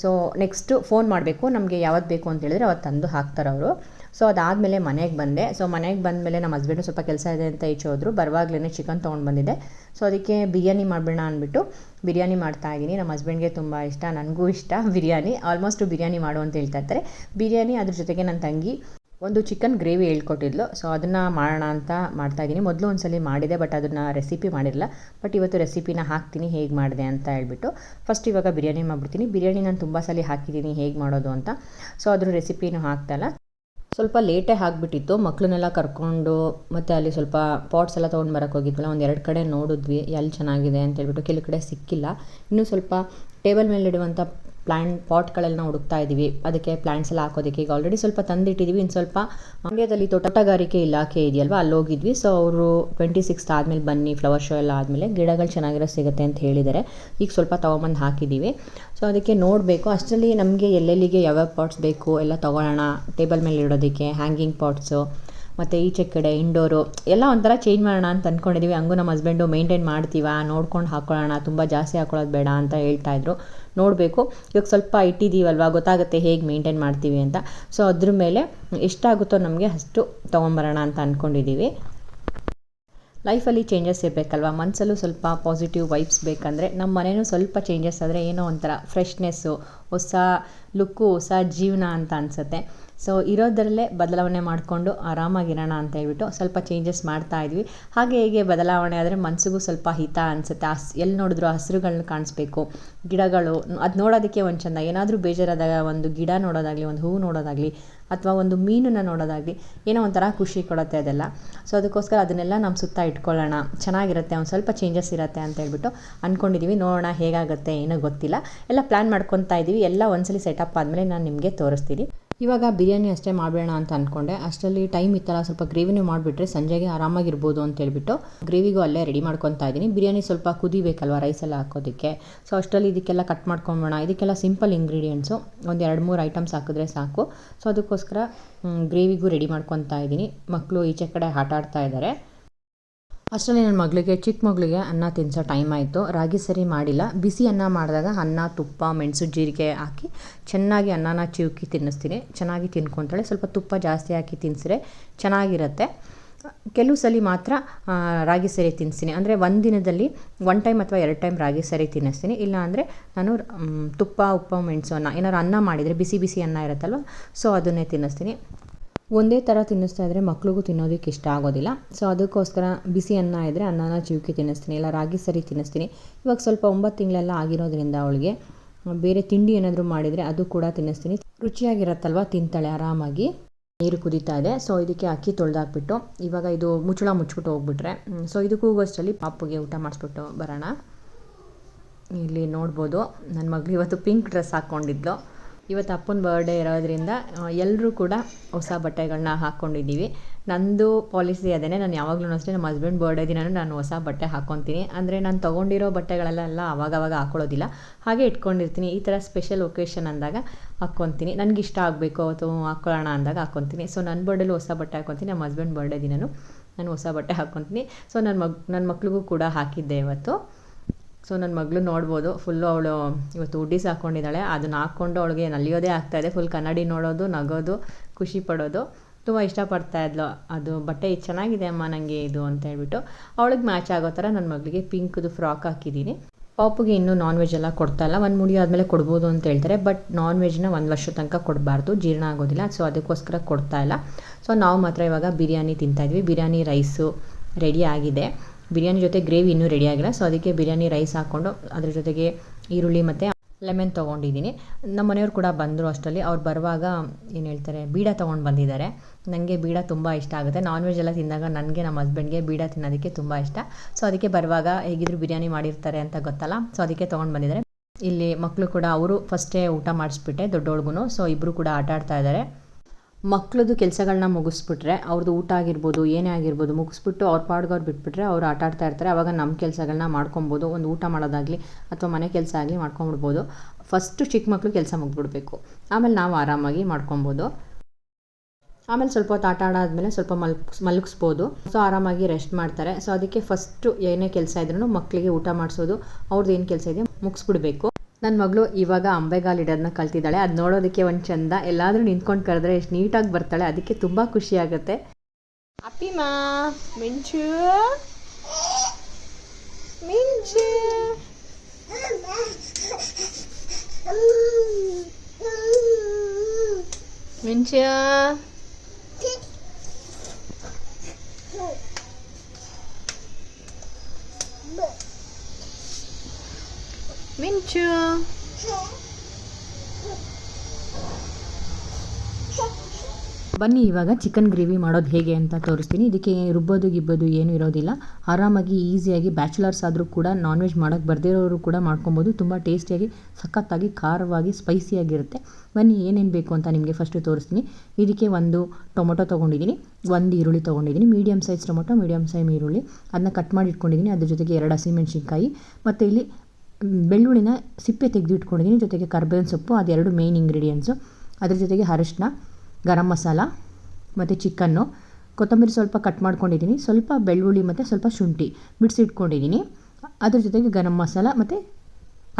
ಸೊ ನೆಕ್ಸ್ಟು ಫೋನ್ ಮಾಡಬೇಕು. ನಮಗೆ ಯಾವತ್ತು ಬೇಕು ಅಂತ ಹೇಳಿದ್ರೆ ಅವತ್ತು ತಂದು ಹಾಕ್ತಾರೆ ಅವರು ಸೊ ಅದಾದಮೇಲೆ ಮನೆಗೆ ಬಂದೆ. ಸೊ ಮನೆಗೆ ಬಂದಮೇಲೆ ನಮ್ಮ ಹಸ್ಬೆಂಡು ಸ್ವಲ್ಪ ಕೆಲಸ ಇದೆ ಅಂತ ಈಚೆ ಹೋದ್ರು ಬರುವಾಗಲೇ ಚಿಕನ್ ತೊಗೊಂಡು ಬಂದಿದ್ದೆ. ಸೊ ಅದಕ್ಕೆ ಬಿರಿಯಾನಿ ಮಾಡಬೇಡ ಅಂದ್ಬಿಟ್ಟು ಬಿರಿಯಾನಿ ಮಾಡ್ತಾ ಇದ್ದೀನಿ. ನಮ್ಮ ಹಸ್ಬೆಂಡ್ಗೆ ತುಂಬ ಇಷ್ಟ, ನನಗೂ ಇಷ್ಟ ಬಿರಿಯಾನಿ. ಆಲ್ಮೋಸ್ಟ್ ಬಿರಿಯಾನಿ ಮಾಡು ಅಂತ ಹೇಳ್ತಾ ಇರ್ತಾರೆ. ಬಿರಿಯಾನಿ ಅದ್ರ ಜೊತೆಗೆ ನನ್ನ ತಂಗಿ ಒಂದು ಚಿಕನ್ ಗ್ರೇವಿ ಹೇಳ್ಕೊಟ್ಟಿದ್ಲು. ಸೊ ಅದನ್ನು ಮಾಡೋಣ ಅಂತ ಮಾಡ್ತಾ ಇದ್ದೀನಿ. ಮೊದಲು ಒಂದು ಸಲ ಮಾಡಿದೆ ಬಟ್ ಅದನ್ನು ರೆಸಿಪಿ ಮಾಡಿರಲ್ಲ ಬಟ್ ಇವತ್ತು ರೆಸಿಪಿನ ಹಾಕ್ತೀನಿ, ಹೇಗೆ ಮಾಡಿದೆ ಅಂತ ಹೇಳ್ಬಿಟ್ಟು ಫಸ್ಟ್ ಇವಾಗ ಬಿರಿಯಾನಿ ಮಾಡಿಬಿಡ್ತೀನಿ. ಬಿರಿಯಾನಿ ನಾನು ತುಂಬ ಸಲ ಹಾಕಿದ್ದೀನಿ, ಹೇಗೆ ಮಾಡೋದು ಅಂತ. ಸೊ ಅದ್ರ ರೆಸಿಪಿನೂ ಹಾಕ್ತಲ್ಲ ಸ್ವಲ್ಪ ಲೇಟೇ ಆಗಿಬಿಟ್ಟಿತ್ತು. ಮಕ್ಕಳನ್ನೆಲ್ಲ ಕರ್ಕೊಂಡು ಮತ್ತು ಅಲ್ಲಿ ಸ್ವಲ್ಪ ಪಾಟ್ಸ್ ಎಲ್ಲ ತೊಗೊಂಡು ಬರೋಕ್ಕೆ ಹೋಗಿದ್ವಲ್ಲ, ಒಂದು ಎರಡು ಕಡೆ ನೋಡಿದ್ವಿ ಎಲ್ಲಿ ಚೆನ್ನಾಗಿದೆ ಅಂತ ಹೇಳ್ಬಿಟ್ಟು ಕೆಲವು ಕಡೆ ಸಿಕ್ಕಿಲ್ಲ. ಇನ್ನೂ ಸ್ವಲ್ಪ ಟೇಬಲ್ ಮೇಲೆ ಇಡುವಂಥ ಪ್ಲ್ಯಾಂಟ್ ಪಾಟ್ಗಳೆಲ್ಲ ಹುಡುಕ್ತಾ ಇದ್ದೀವಿ ಅದಕ್ಕೆ ಪ್ಲ್ಯಾಂಟ್ಸ್ ಎಲ್ಲ ಹಾಕೋದಕ್ಕೆ ಈಗ ಆಲ್ರೆಡಿ ಸ್ವಲ್ಪ ತಂದಿಟ್ಟಿದ್ದೀವಿ ಇನ್ನು ಸ್ವಲ್ಪ ಮಂಡ್ಯದಲ್ಲಿ ತೋಟಗಾರಿಕೆ ಇಲಾಖೆ ಇದೆಯಲ್ವ, ಅಲ್ಲಿ ಹೋಗಿದ್ವಿ. ಸೊ ಅವರು ಟ್ವೆಂಟಿ ಸಿಕ್ಸ್ತ್ ಆದಮೇಲೆ ಬನ್ನಿ ಫ್ಲವರ್ ಶೋ ಎಲ್ಲ ಆದಮೇಲೆ ಗಿಡಗಳು ಚೆನ್ನಾಗಿರೋ ಸಿಗುತ್ತೆ ಅಂತ ಹೇಳಿದ್ದಾರೆ. ಈಗ ಸ್ವಲ್ಪ ತೊಗೊಂಬಂದು ಹಾಕಿದ್ದೀವಿ ಸೊ ಅದಕ್ಕೆ ನೋಡಬೇಕು. ಅಷ್ಟರಲ್ಲಿ ನಮಗೆ ಎಲ್ಲೆಲ್ಲಿಗೆ ಯಾವ್ಯಾವ ಪಾಟ್ಸ್ ಬೇಕು ಎಲ್ಲ ತೊಗೊಳ್ಳೋಣ. ಟೇಬಲ್ ಮೇಲೆ ಇಡೋದಕ್ಕೆ ಹ್ಯಾಂಗಿಂಗ್ ಪಾಟ್ಸು ಮತ್ತು ಈಚೆ ಕಡೆ ಇಂಡೋರು ಎಲ್ಲ ಒಂಥರ ಚೇಂಜ್ ಮಾಡೋಣ ಅಂತ ಅಂದ್ಕೊಂಡಿದ್ದೀವಿ ಹಂಗೂ ನಮ್ಮ ಹಸ್ಬೆಂಡು ಮೇಂಟೈನ್ ಮಾಡ್ತೀವ? ನೋಡ್ಕೊಂಡು ಹಾಕ್ಕೊಳ್ಳೋಣ ತುಂಬ ಜಾಸ್ತಿ ಹಾಕ್ಕೊಳ್ಳೋದು ಬೇಡ ಅಂತ ಹೇಳ್ತಾಯಿದ್ರು ನೋಡಬೇಕು. ಇವಾಗ ಸ್ವಲ್ಪ ಇಟ್ಟಿದ್ದೀವಲ್ವ? ಗೊತ್ತಾಗುತ್ತೆ ಹೇಗೆ ಮೇಂಟೈನ್ ಮಾಡ್ತೀವಿ ಅಂತ. ಸೊ ಅದ್ರ ಮೇಲೆ ಎಷ್ಟಾಗುತ್ತೋ ನಮಗೆ ಅಷ್ಟು ತೊಗೊಂಬರೋಣ ಅಂತ ಅಂದ್ಕೊಂಡಿದ್ದೀವಿ ಲೈಫಲ್ಲಿ ಚೇಂಜಸ್ ಇರಬೇಕಲ್ವ? ಮನಸ್ಸಲ್ಲೂ ಸ್ವಲ್ಪ ಪಾಸಿಟಿವ್ ವೈಬ್ಸ್ ಬೇಕಂದರೆ ನಮ್ಮ ಮನೇನೂ ಸ್ವಲ್ಪ ಚೇಂಜಸ್ ಆದರೆ ಏನೋ ಒಂಥರ ಫ್ರೆಶ್ನೆಸ್ಸು ಹೊಸ ಲುಕ್ಕು ಹೊಸ ಜೀವನ ಅಂತ ಅನಿಸುತ್ತೆ. ಸೊ ಇರೋದರಲ್ಲೇ ಬದಲಾವಣೆ ಮಾಡಿಕೊಂಡು ಆರಾಮಾಗಿರೋಣ ಅಂತ ಹೇಳ್ಬಿಟ್ಟು ಸ್ವಲ್ಪ ಚೇಂಜಸ್ ಮಾಡ್ತಾ ಇದ್ವಿ. ಹಾಗೆ ಹೇಗೆ ಬದಲಾವಣೆ ಆದರೆ ಮನಸ್ಸಿಗೂ ಸ್ವಲ್ಪ ಹಿತ ಅನಿಸುತ್ತೆ. ಹಸ್ ಎಲ್ಲಿ ನೋಡಿದ್ರು ಹಸಿರುಗಳನ್ನ ಕಾಣಿಸ್ಬೇಕು. ಗಿಡಗಳು, ಅದು ನೋಡೋದಕ್ಕೆ ಒಂದು ಚೆಂದ. ಏನಾದರೂ ಬೇಜಾರಾದಾಗ ಒಂದು ಗಿಡ ನೋಡೋದಾಗಲಿ, ಒಂದು ಹೂವು ನೋಡೋದಾಗಲಿ, ಅಥವಾ ಒಂದು ಮೀನನ್ನು ನೋಡೋದಾಗಲಿ, ಏನೋ ಒಂಥರ ಖುಷಿ ಕೊಡುತ್ತೆ ಅದೆಲ್ಲ. ಸೊ ಅದಕ್ಕೋಸ್ಕರ ಅದನ್ನೆಲ್ಲ ನಮ್ಮ ಸುತ್ತ ಇಟ್ಕೊಳ್ಳೋಣ. ಚೆನ್ನಾಗಿರುತ್ತೆ, ಒಂದು ಸ್ವಲ್ಪ ಚೇಂಜಸ್ ಇರುತ್ತೆ ಅಂತ ಹೇಳ್ಬಿಟ್ಟು ಅಂದ್ಕೊಂಡಿದ್ದೀವಿ ನೋಡೋಣ ಹೇಗಾಗುತ್ತೆ, ಏನೋ ಗೊತ್ತಿಲ್ಲ. ಎಲ್ಲ ಪ್ಲ್ಯಾನ್ ಮಾಡ್ಕೊತಾ ಇದ್ದೀವಿ. ಎಲ್ಲ ಒಂದ್ಸಲಿ ಸೆಟಪ್ ಆದಮೇಲೆ ನಾನು ನಿಮಗೆ ತೋರಿಸ್ತೀನಿ. ಇವಾಗ ಬಿರಿಯಾನಿ ಅಷ್ಟೇ ಮಾಡಬೇಡ ಅಂತ ಅಂದ್ಕೊಂಡೆ ಅಷ್ಟರಲ್ಲಿ ಟೈಮ್ ಇತ್ತಲ್ಲ ಸ್ವಲ್ಪ ಗ್ರೇವಿನೂ ಮಾಡಿಬಿಟ್ರೆ ಸಂಜೆಗೆ ಆರಾಮಾಗಿರ್ಬೋದು ಅಂತ ಹೇಳ್ಬಿಟ್ಟು ಗ್ರೇವಿಗೂ ಅಲ್ಲೇ ರೆಡಿ ಮಾಡ್ಕೊತಾ ಇದ್ದೀನಿ. ಬಿರಿಯಾನಿ ಸ್ವಲ್ಪ ಕುದಿಬೇಕಲ್ವ ರೈಸೆಲ್ಲ ಹಾಕೋದಕ್ಕೆ. ಸೊ ಅಷ್ಟರಲ್ಲಿ ಇದಕ್ಕೆಲ್ಲ ಕಟ್ ಮಾಡ್ಕೊಂಬೋಣ ಇದಕ್ಕೆಲ್ಲ ಸಿಂಪಲ್ ಇಂಗ್ರೀಡಿಯೆಂಟ್ಸು ಒಂದು ಎರಡು ಮೂರು ಐಟಮ್ಸ್ ಹಾಕಿದ್ರೆ ಸಾಕು. ಸೊ ಅದಕ್ಕೋಸ್ಕರ ಗ್ರೇವಿಗೂ ರೆಡಿ ಮಾಡ್ಕೊತಾ ಇದ್ದೀನಿ. ಮಕ್ಕಳು ಈಚೆ ಕಡೆ ಆಟ ಆಡ್ತಾ ಇದ್ದಾರೆ. ಅಷ್ಟರಲ್ಲಿ ನನ್ನ ಮಗಳಿಗೆ, ಚಿಕ್ಕ ಮಗಳಿಗೆ ಅನ್ನ ತಿನ್ನಿಸೋ ಟೈಮ್ ಆಯಿತು. ರಾಗಿ ಸರಿ ಮಾಡಿಲ್ಲ. ಬಿಸಿ ಅನ್ನ ಮಾಡಿದಾಗ ಅನ್ನ, ತುಪ್ಪ, ಮೆಣಸು, ಜೀರಿಗೆ ಹಾಕಿ ಚೆನ್ನಾಗಿ ಅನ್ನನ ಚಿವುಕಿ ತಿನ್ನಿಸ್ತೀನಿ. ಚೆನ್ನಾಗಿ ತಿನ್ಕೊತಾಳೆ ಸ್ವಲ್ಪ ತುಪ್ಪ ಜಾಸ್ತಿ ಹಾಕಿ ತಿನ್ಸಿದ್ರೆ ಚೆನ್ನಾಗಿರುತ್ತೆ. ಕೆಲವು ಸಲ ಮಾತ್ರ ರಾಗಿ ಸರಿ ತಿನ್ನಿಸ್ತೀನಿ ಅಂದರೆ ಒಂದು ದಿನದಲ್ಲಿ ಒನ್ ಟೈಮ್ ಅಥವಾ ಎರಡು ಟೈಮ್ ರಾಗಿ ಸರಿ ತಿನ್ನಿಸ್ತೀನಿ. ಇಲ್ಲ ಅಂದರೆ ನಾನು ತುಪ್ಪ, ಉಪ್ಪು, ಮೆಣಸು ಅನ್ನ, ಏನಾದ್ರು ಅನ್ನ ಮಾಡಿದರೆ ಬಿಸಿ ಬಿಸಿ ಅನ್ನ ಇರುತ್ತಲ್ವ ಸೊ ಅದನ್ನೇ ತಿನ್ನಿಸ್ತೀನಿ. ಒಂದೇ ಥರ ತಿನ್ನಿಸ್ತಾ ಇದ್ದರೆ ಮಕ್ಳಿಗೂ ತಿನ್ನೋದಕ್ಕೆ ಇಷ್ಟ ಆಗೋದಿಲ್ಲ. ಸೊ ಅದಕ್ಕೋಸ್ಕರ ಬಿಸಿ ಅನ್ನ ಇದ್ದರೆ ಅನ್ನನ ಚಿವುಕಿ ತಿನ್ನಿಸ್ತೀನಿ, ಇಲ್ಲ ರಾಗಿ ಸರಿ ತಿನ್ನಿಸ್ತೀನಿ. ಇವಾಗ ಸ್ವಲ್ಪ ಒಂಬತ್ತು ತಿಂಗಳೆಲ್ಲ ಆಗಿರೋದ್ರಿಂದ ಅವಳಿಗೆ, ಬೇರೆ ತಿಂಡಿ ಏನಾದರೂ ಮಾಡಿದರೆ ಅದು ಕೂಡ ತಿನ್ನಿಸ್ತೀನಿ. ರುಚಿಯಾಗಿರತ್ತಲ್ವ, ತಿಂತಾಳೆ, ಆರಾಮಾಗಿ ನೀರು ಕುದೀತಾ ಇದೆ. ಸೊ ಇದಕ್ಕೆ ಅಕ್ಕಿ ತೊಳೆದಾಕ್ಬಿಟ್ಟು, ಇವಾಗ ಇದು ಮುಚ್ಚಳ ಮುಚ್ಬಿಟ್ಟು ಹೋಗ್ಬಿಟ್ರೆ ಸೊ ಇದಕ್ಕೂ ಅಷ್ಟರಲ್ಲಿ ಪಾಪುಗೆ ಊಟ ಮಾಡಿಸ್ಬಿಟ್ಟು ಬರೋಣ. ಇಲ್ಲಿ ನೋಡ್ಬೋದು ನನ್ನ ಮಗಳು ಇವತ್ತು ಪಿಂಕ್ ಡ್ರೆಸ್ ಹಾಕ್ಕೊಂಡಿದ್ಲು ಇವತ್ತು ಅಪ್ಪನ ಬರ್ಡೇ ಇರೋದ್ರಿಂದ ಎಲ್ಲರೂ ಕೂಡ ಹೊಸ ಬಟ್ಟೆಗಳನ್ನ ಹಾಕ್ಕೊಂಡಿದ್ದೀವಿ ನಂದು ಪಾಲಿಸಿ ಅದೇ ನಾನು ಯಾವಾಗಲೂ ಅಷ್ಟೇ ನಮ್ಮ ಹಸ್ಬೆಂಡ್ ಬರ್ಡೇ ದಿನವೂ ನಾನು ಹೊಸ ಬಟ್ಟೆ ಹಾಕ್ಕೊತೀನಿ ಅಂದರೆ ನಾನು ತೊಗೊಂಡಿರೋ ಬಟ್ಟೆಗಳೆಲ್ಲ ಆವಾಗವಾಗ ಹಾಕ್ಕೊಳ್ಳೋದಿಲ್ಲ ಹಾಗೆ ಇಟ್ಕೊಂಡಿರ್ತೀನಿ. ಈ ಥರ ಸ್ಪೆಷಲ್ ಒಕೇಶನ್ ಅಂದಾಗ ಹಾಕ್ಕೊತೀನಿ ನನಗೆ ಇಷ್ಟ ಆಗಬೇಕು ಅಥವಾ ಹಾಕ್ಕೊಳ್ಳೋಣ ಅಂದಾಗ ಹಾಕ್ಕೊತೀನಿ ಸೊ ನನ್ನ ಬರ್ಡೇಲೂ ಹೊಸ ಬಟ್ಟೆ ಹಾಕ್ಕೊತೀನಿ ನಮ್ಮ ಹಸ್ಬೆಂಡ್ ಬರ್ಡೇ ದಿನವೂ ನಾನು ಹೊಸ ಬಟ್ಟೆ ಹಾಕ್ಕೊತೀನಿ ಸೊ ನನ್ನ ಮಗ್ ನನ್ನ ಮಕ್ಳಿಗೂ ಕೂಡ ಹಾಕಿದ್ದೆ ಇವತ್ತು. ಸೊ ನನ್ನ ಮಗಳು ನೋಡ್ಬೋದು. ಫುಲ್ಲು ಅವಳು, ಇವತ್ತು ಉಡ್ಡಿಸ್ ಹಾಕ್ಕೊಂಡಿದ್ದಾಳೆ ಅದನ್ನ ಹಾಕ್ಕೊಂಡು ಅವಳಿಗೆ ನಲಿಯೋದೇ ಆಗ್ತಾ ಇದೆ. ಫುಲ್ ಕನ್ನಡಿ ನೋಡೋದು, ನಗೋದು, ಖುಷಿ ಪಡೋದು. ತುಂಬ ಇಷ್ಟಪಡ್ತಾ ಇದ್ಲು. ಅದು ಬಟ್ಟೆ ಚೆನ್ನಾಗಿದೆ ಅಮ್ಮ ನನಗೆ ಇದು ಅಂತ ಹೇಳ್ಬಿಟ್ಟು. ಅವಳಿಗೆ ಮ್ಯಾಚ್ ಆಗೋ ಥರ ನನ್ನ ಮಗಳಿಗೆ ಪಿಂಕ್ದು ಫ್ರಾಕ್ ಹಾಕಿದ್ದೀನಿ. ಪಾಪುಗೆ ಇನ್ನೂ ನಾನ್ ವೆಜ್ ಎಲ್ಲ ಕೊಡ್ತಾ ಇಲ್ಲ. ಒಂದು ಮುಡಿ ಆದಮೇಲೆ ಕೊಡ್ಬೋದು ಅಂತ ಹೇಳ್ತಾರೆ. ಬಟ್ ನಾನ್ ವೆಜ್ನ ಒಂದು ವರ್ಷ ತನಕ ಕೊಡಬಾರ್ದು. ಜೀರ್ಣ ಆಗೋದಿಲ್ಲ. ಸೊ ಅದಕ್ಕೋಸ್ಕರ ಕೊಡ್ತಾ ಇಲ್ಲ. ಸೊ ನಾವು ಮಾತ್ರ ಇವಾಗ ಬಿರಿಯಾನಿ ತಿಂತಾಯಿದ್ವಿ ಬಿರಿಯಾನಿ ರೈಸು ರೆಡಿ ಆಗಿದೆ. ಬಿರಿಯಾನಿ ಜೊತೆ ಗ್ರೇವಿ ಇನ್ನೂ ರೆಡಿ ಆಗಿಲ್ಲ. ಸೊ ಅದಕ್ಕೆ ಬಿರಿಯಾನಿ ರೈಸ್ ಹಾಕ್ಕೊಂಡು ಅದ್ರ ಜೊತೆಗೆ ಈರುಳ್ಳಿ ಮತ್ತು ಲೆಮನ್ ತೊಗೊಂಡಿದ್ದೀನಿ. ನಮ್ಮ ಮನೆಯವ್ರು ಕೂಡ ಬಂದರು ಅಷ್ಟರಲ್ಲಿ. ಅವ್ರು ಬರುವಾಗ, ಏನು ಹೇಳ್ತಾರೆ, ಬೀಡ ತೊಗೊಂಡು ಬಂದಿದ್ದಾರೆ. ನನಗೆ ಬೀಡ ತುಂಬ ಇಷ್ಟ ಆಗುತ್ತೆ. ನಾನ್ ವೆಜ್ ಎಲ್ಲ ತಿಂದಾಗ ನನಗೆ ನಮ್ಮ ಹಸ್ಬೆಂಡ್ಗೆ ಬೀಡ ತಿನ್ನೋದಕ್ಕೆ ತುಂಬ ಇಷ್ಟ. ಸೊ ಅದಕ್ಕೆ ಬರುವಾಗ ಹೇಗಿದ್ರು ಬಿರಿಯಾನಿ ಮಾಡಿರ್ತಾರೆ ಅಂತ ಗೊತ್ತಲ್ಲ. ಸೊ ಅದಕ್ಕೆ ತೊಗೊಂಡು ಬಂದಿದ್ದಾರೆ. ಇಲ್ಲಿ ಮಕ್ಕಳು ಕೂಡ, ಅವರು ಫಸ್ಟೇ ಊಟ ಮಾಡಿಸ್ಬಿಟ್ಟೆ ದೊಡ್ಡೋಳ್ಗು ಸೊ ಇಬ್ಬರು ಕೂಡ ಆಟ ಆಡ್ತಾ ಇದ್ದಾರೆ. ಮಕ್ಳದ್ದು ಕೆಲಸಗಳನ್ನ ಮುಗಿಸ್ಬಿಟ್ರೆ ಅವ್ರದ್ದು ಊಟ ಆಗಿರ್ಬೋದು, ಏನೇ ಆಗಿರ್ಬೋದು ಮುಗಿಸ್ಬಿಟ್ಟು ಅವ್ರ ಪಾಡ್ಗೆ ಅವ್ರು ಬಿಟ್ಬಿಟ್ರೆ ಅವ್ರು ಆಟ ಆಡ್ತಾ ಇರ್ತಾರೆ. ಆವಾಗ ನಮ್ಮ ಕೆಲಸಗಳನ್ನ ಮಾಡ್ಕೊಬೋದು. ಒಂದು ಊಟ ಮಾಡೋದಾಗಲಿ ಅಥವಾ ಮನೆ ಕೆಲಸ ಆಗಲಿ ಮಾಡ್ಕೊಂಬಿಡ್ಬೋದು ಫಸ್ಟು ಚಿಕ್ಕ ಮಕ್ಕಳು ಕೆಲಸ ಮುಗಿಬಿಡ್ಬೇಕು ಆಮೇಲೆ ನಾವು ಆರಾಮಾಗಿ ಮಾಡ್ಕೊಬೋದು. ಆಮೇಲೆ ಸ್ವಲ್ಪ ಹೊತ್ತು ಆಟ ಆಡಾದಮೇಲೆ ಸ್ವಲ್ಪ ಮಲ್ಕ್ಸ್, ಮಲಗಿಸ್ಬೋದು. ಸೊ ಆರಾಮಾಗಿ ರೆಸ್ಟ್ ಮಾಡ್ತಾರೆ. ಸೊ ಅದಕ್ಕೆ ಫಸ್ಟು ಏನೇ ಕೆಲಸ ಇದ್ರೂ ಮಕ್ಕಳಿಗೆ ಊಟ ಮಾಡಿಸೋದು ಅವ್ರದ್ದು ಏನು ಕೆಲಸ ಇದೆ ಮುಗಿಸ್ಬಿಡ್ಬೇಕು. ನನ್ನ ಮಗಳು ಇವಾಗ ಅಂಬೆಗಾಲ್ ಇಡೋದನ್ನ ಕಲ್ತಿದ್ದಾಳೆ. ಅದು ನೋಡೋದಕ್ಕೆ ಒಂದು ಚಂದ. ಎಲ್ಲಾದರೂ ನಿಂತ್ಕೊಂಡು ಕರೆದ್ರೆ ಎಷ್ಟು ನೀಟಾಗಿ ಬರ್ತಾಳೆ. ಅದಕ್ಕೆ ತುಂಬ ಖುಷಿ ಆಗುತ್ತೆ. ಮಿಂಚು. ಮಿಂಚು. ಮಿಂಚು. ಮಿಂಚು ಬನ್ನಿ, ಇವಾಗ ಚಿಕನ್ ಗ್ರೇವಿ ಮಾಡೋದು ಹೇಗೆ ಅಂತ ತೋರಿಸ್ತೀನಿ. ಇದಕ್ಕೆ ರುಬ್ಬೋದು ಗಿಬ್ಬೋದು ಏನೂ ಇರೋದಿಲ್ಲ. ಆರಾಮಾಗಿ ಈಸಿಯಾಗಿ ಬ್ಯಾಚುಲರ್ಸ್ ಆದರೂ ಕೂಡ ನಾನ್ ವೆಜ್ ಮಾಡೋಕ್ಕೆ ಬರ್ದಿರೋರು ಕೂಡ ಮಾಡ್ಕೊಬೋದು. ತುಂಬ ಟೇಸ್ಟಿಯಾಗಿ ಸಖತ್ತಾಗಿ, ಖಾರವಾಗಿ ಸ್ಪೈಸಿಯಾಗಿರುತ್ತೆ ಬನ್ನಿ, ಏನೇನು ಬೇಕು ಅಂತ ನಿಮಗೆ ಫಸ್ಟು ತೋರಿಸ್ತೀನಿ. ಇದಕ್ಕೆ ಒಂದು ಟೊಮೊಟೊ ತೊಗೊಂಡಿದ್ದೀನಿ, ಒಂದು ಈರುಳ್ಳಿ ತೊಗೊಂಡಿದ್ದೀನಿ medium size tomato medium size ಈರುಳ್ಳಿ. ಅದನ್ನ ಕಟ್ ಮಾಡಿ ಇಟ್ಕೊಂಡಿದ್ದೀನಿ. ಅದ್ರ ಜೊತೆಗೆ ಎರಡು ಹಸಿಮೆಣ್ಸಿನ್ಕಾಯಿ. ಮತ್ತು ಇಲ್ಲಿ ಬೆಳ್ಳುಳ್ಳಿನ ಸಿಪ್ಪೆ ತೆಗೆದು ಇಟ್ಕೊಂಡಿದ್ದೀನಿ ಜೊತೆಗೆ ಕರ್ಬೇವಿನ ಸೊಪ್ಪು, ಅದೆರಡು ಮೇಯ್ನ್ ಇಂಗ್ರೀಡಿಯೆಂಟ್ಸು ಅದ್ರ ಜೊತೆಗೆ ಅರಿಶಿನ ಗರಂ ಮಸಾಲ ಮತ್ತು ಚಿಕನ್ನು. ಕೊತ್ತಂಬರಿ ಸ್ವಲ್ಪ ಕಟ್ ಮಾಡ್ಕೊಂಡಿದ್ದೀನಿ. ಸ್ವಲ್ಪ ಬೆಳ್ಳುಳ್ಳಿ ಮತ್ತು ಸ್ವಲ್ಪ ಶುಂಠಿ ಬಿಡಿಸಿಟ್ಕೊಂಡಿದ್ದೀನಿ ಅದ್ರ ಜೊತೆಗೆ ಗರಂ ಮಸಾಲ ಮತ್ತು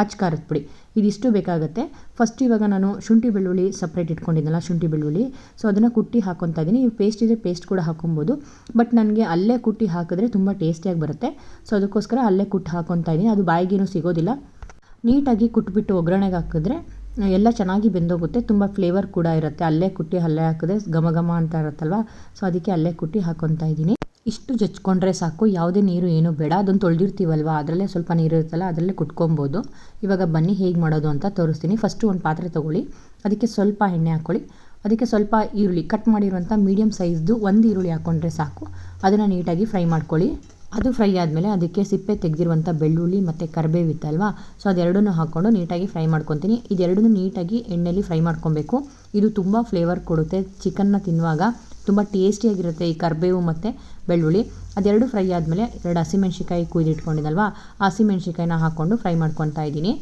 ಅಚ್ಚ ಖಾರದ ಪುಡಿ. ಇದಿಷ್ಟು ಬೇಕಾಗುತ್ತೆ. ಫಸ್ಟ್ ಇವಾಗ ನಾನು ಶುಂಠಿ ಬೆಳ್ಳುಳ್ಳಿ ಸಪ್ರೇಟ್ ಇಟ್ಕೊಂಡಿದ್ದೆನಲ್ಲ, ಶುಂಠಿ ಬೆಳ್ಳುಳ್ಳಿ. ಸೊ ಅದನ್ನು ಕುಟ್ಟಿ ಹಾಕೊತಾ ಇದ್ದೀನಿ ನೀವು ಪೇಸ್ಟ್ ಇದ್ದರೆ ಪೇಸ್ಟ್ ಕೂಡ ಹಾಕೊಬೋದು. ಬಟ್ ನನಗೆ ಅಲ್ಲೇ ಕುಟ್ಟಿ ಹಾಕಿದ್ರೆ ತುಂಬ ಟೇಸ್ಟಿಯಾಗಿ ಬರುತ್ತೆ. ಸೊ ಅದಕ್ಕೋಸ್ಕರ ಅಲ್ಲೇ ಕುಟ್ಟಿ ಹಾಕೊತಾ ಇದ್ದೀನಿ ಅದು ಬಾಯಿಗೇನು ಸಿಗೋದಿಲ್ಲ. ನೀಟಾಗಿ ಕುಟ್ಬಿಟ್ಟು ಒಗ್ಗರಣೆಗೆ ಹಾಕಿದ್ರೆ ಎಲ್ಲ ಚೆನ್ನಾಗಿ ಬೆಂದೋಗುತ್ತೆ. ತುಂಬ ಫ್ಲೇವರ್ ಕೂಡ ಇರುತ್ತೆ. ಅಲ್ಲೇ ಕುಟ್ಟಿ, ಅಲ್ಲೇ ಹಾಕಿದ್ರೆ ಘಮ ಘಮ ಅಂತ ಇರುತ್ತಲ್ವ? ಸೊ ಅದಕ್ಕೆ ಅಲ್ಲೇ ಕುಟ್ಟಿ ಹಾಕೊತಾ ಇದ್ದೀನಿ ಇಷ್ಟು ಜಚ್ಕೊಂಡ್ರೆ ಸಾಕು, ಯಾವುದೇ ನೀರು ಏನೂ ಬೇಡ ಅದನ್ನು ತೊಳೆದಿರ್ತೀವಲ್ವ, ಅದರಲ್ಲೇ ಸ್ವಲ್ಪ ನೀರು ಇರುತ್ತಲ್ಲ, ಅದರಲ್ಲೇ ಕುಟ್ಕೊಬೋದು. ಇವಾಗ ಬನ್ನಿ ಹೇಗೆ ಮಾಡೋದು ಅಂತ ತೋರಿಸ್ತೀನಿ. ಫಸ್ಟು ಒಂದು ಪಾತ್ರೆ ತೊಗೊಳ್ಳಿ, ಅದಕ್ಕೆ ಸ್ವಲ್ಪ ಎಣ್ಣೆ ಹಾಕ್ಕೊಳ್ಳಿ ಅದಕ್ಕೆ ಸ್ವಲ್ಪ ಈರುಳ್ಳಿ, ಕಟ್ ಮಾಡಿರುವಂಥ ಮೀಡಿಯಮ್ ಸೈಜ್ದು ಒಂದು ಈರುಳ್ಳಿ ಹಾಕ್ಕೊಂಡ್ರೆ ಸಾಕು, ಅದನ್ನು ನೀಟಾಗಿ ಫ್ರೈ ಮಾಡ್ಕೊಳ್ಳಿ. ಅದು ಫ್ರೈ ಆದಮೇಲೆ ಅದಕ್ಕೆ ಸಿಪ್ಪೆ ತೆಗೆದಿರುವಂಥ ಬೆಳ್ಳುಳ್ಳಿ ಮತ್ತು ಕರಿಬೇವು ಇತ್ತಲ್ವಾ ಸೊ ಅದೆರಡನ್ನೂ ಹಾಕ್ಕೊಂಡು ನೀಟಾಗಿ ಫ್ರೈ ಮಾಡ್ಕೊತೀನಿ. ಇದೆರಡನ್ನೂ ನೀಟಾಗಿ ಎಣ್ಣೆಯಲ್ಲಿ ಫ್ರೈ ಮಾಡ್ಕೊಬೇಕು. ಇದು ತುಂಬ ಫ್ಲೇವರ್ ಕೊಡುತ್ತೆ. ಚಿಕನ್ನ ತಿನ್ನುವಾಗ ತುಂಬ ಟೇಸ್ಟಿಯಾಗಿರುತ್ತೆ ಈ ಕರಿಬೇವು ಮತ್ತು. ಬೆಳ್ಳುಳ್ಳಿ, ಅದೆರಡು ಫ್ರೈ ಆದಮೇಲೆ ಎರಡು ಹಸಿಮೆಣ್ಸಿಕಾಯಿ ಕುಯ್ದಿಟ್ಕೊಂಡಿದ್ದಲ್ವ ಆ ಹಸಿಮೆಣ್ಸಿಕಾಯಿನ ಹಾಕ್ಕೊಂಡು ಫ್ರೈ ಮಾಡ್ಕೊತಾ ಇದ್ದೀನಿ.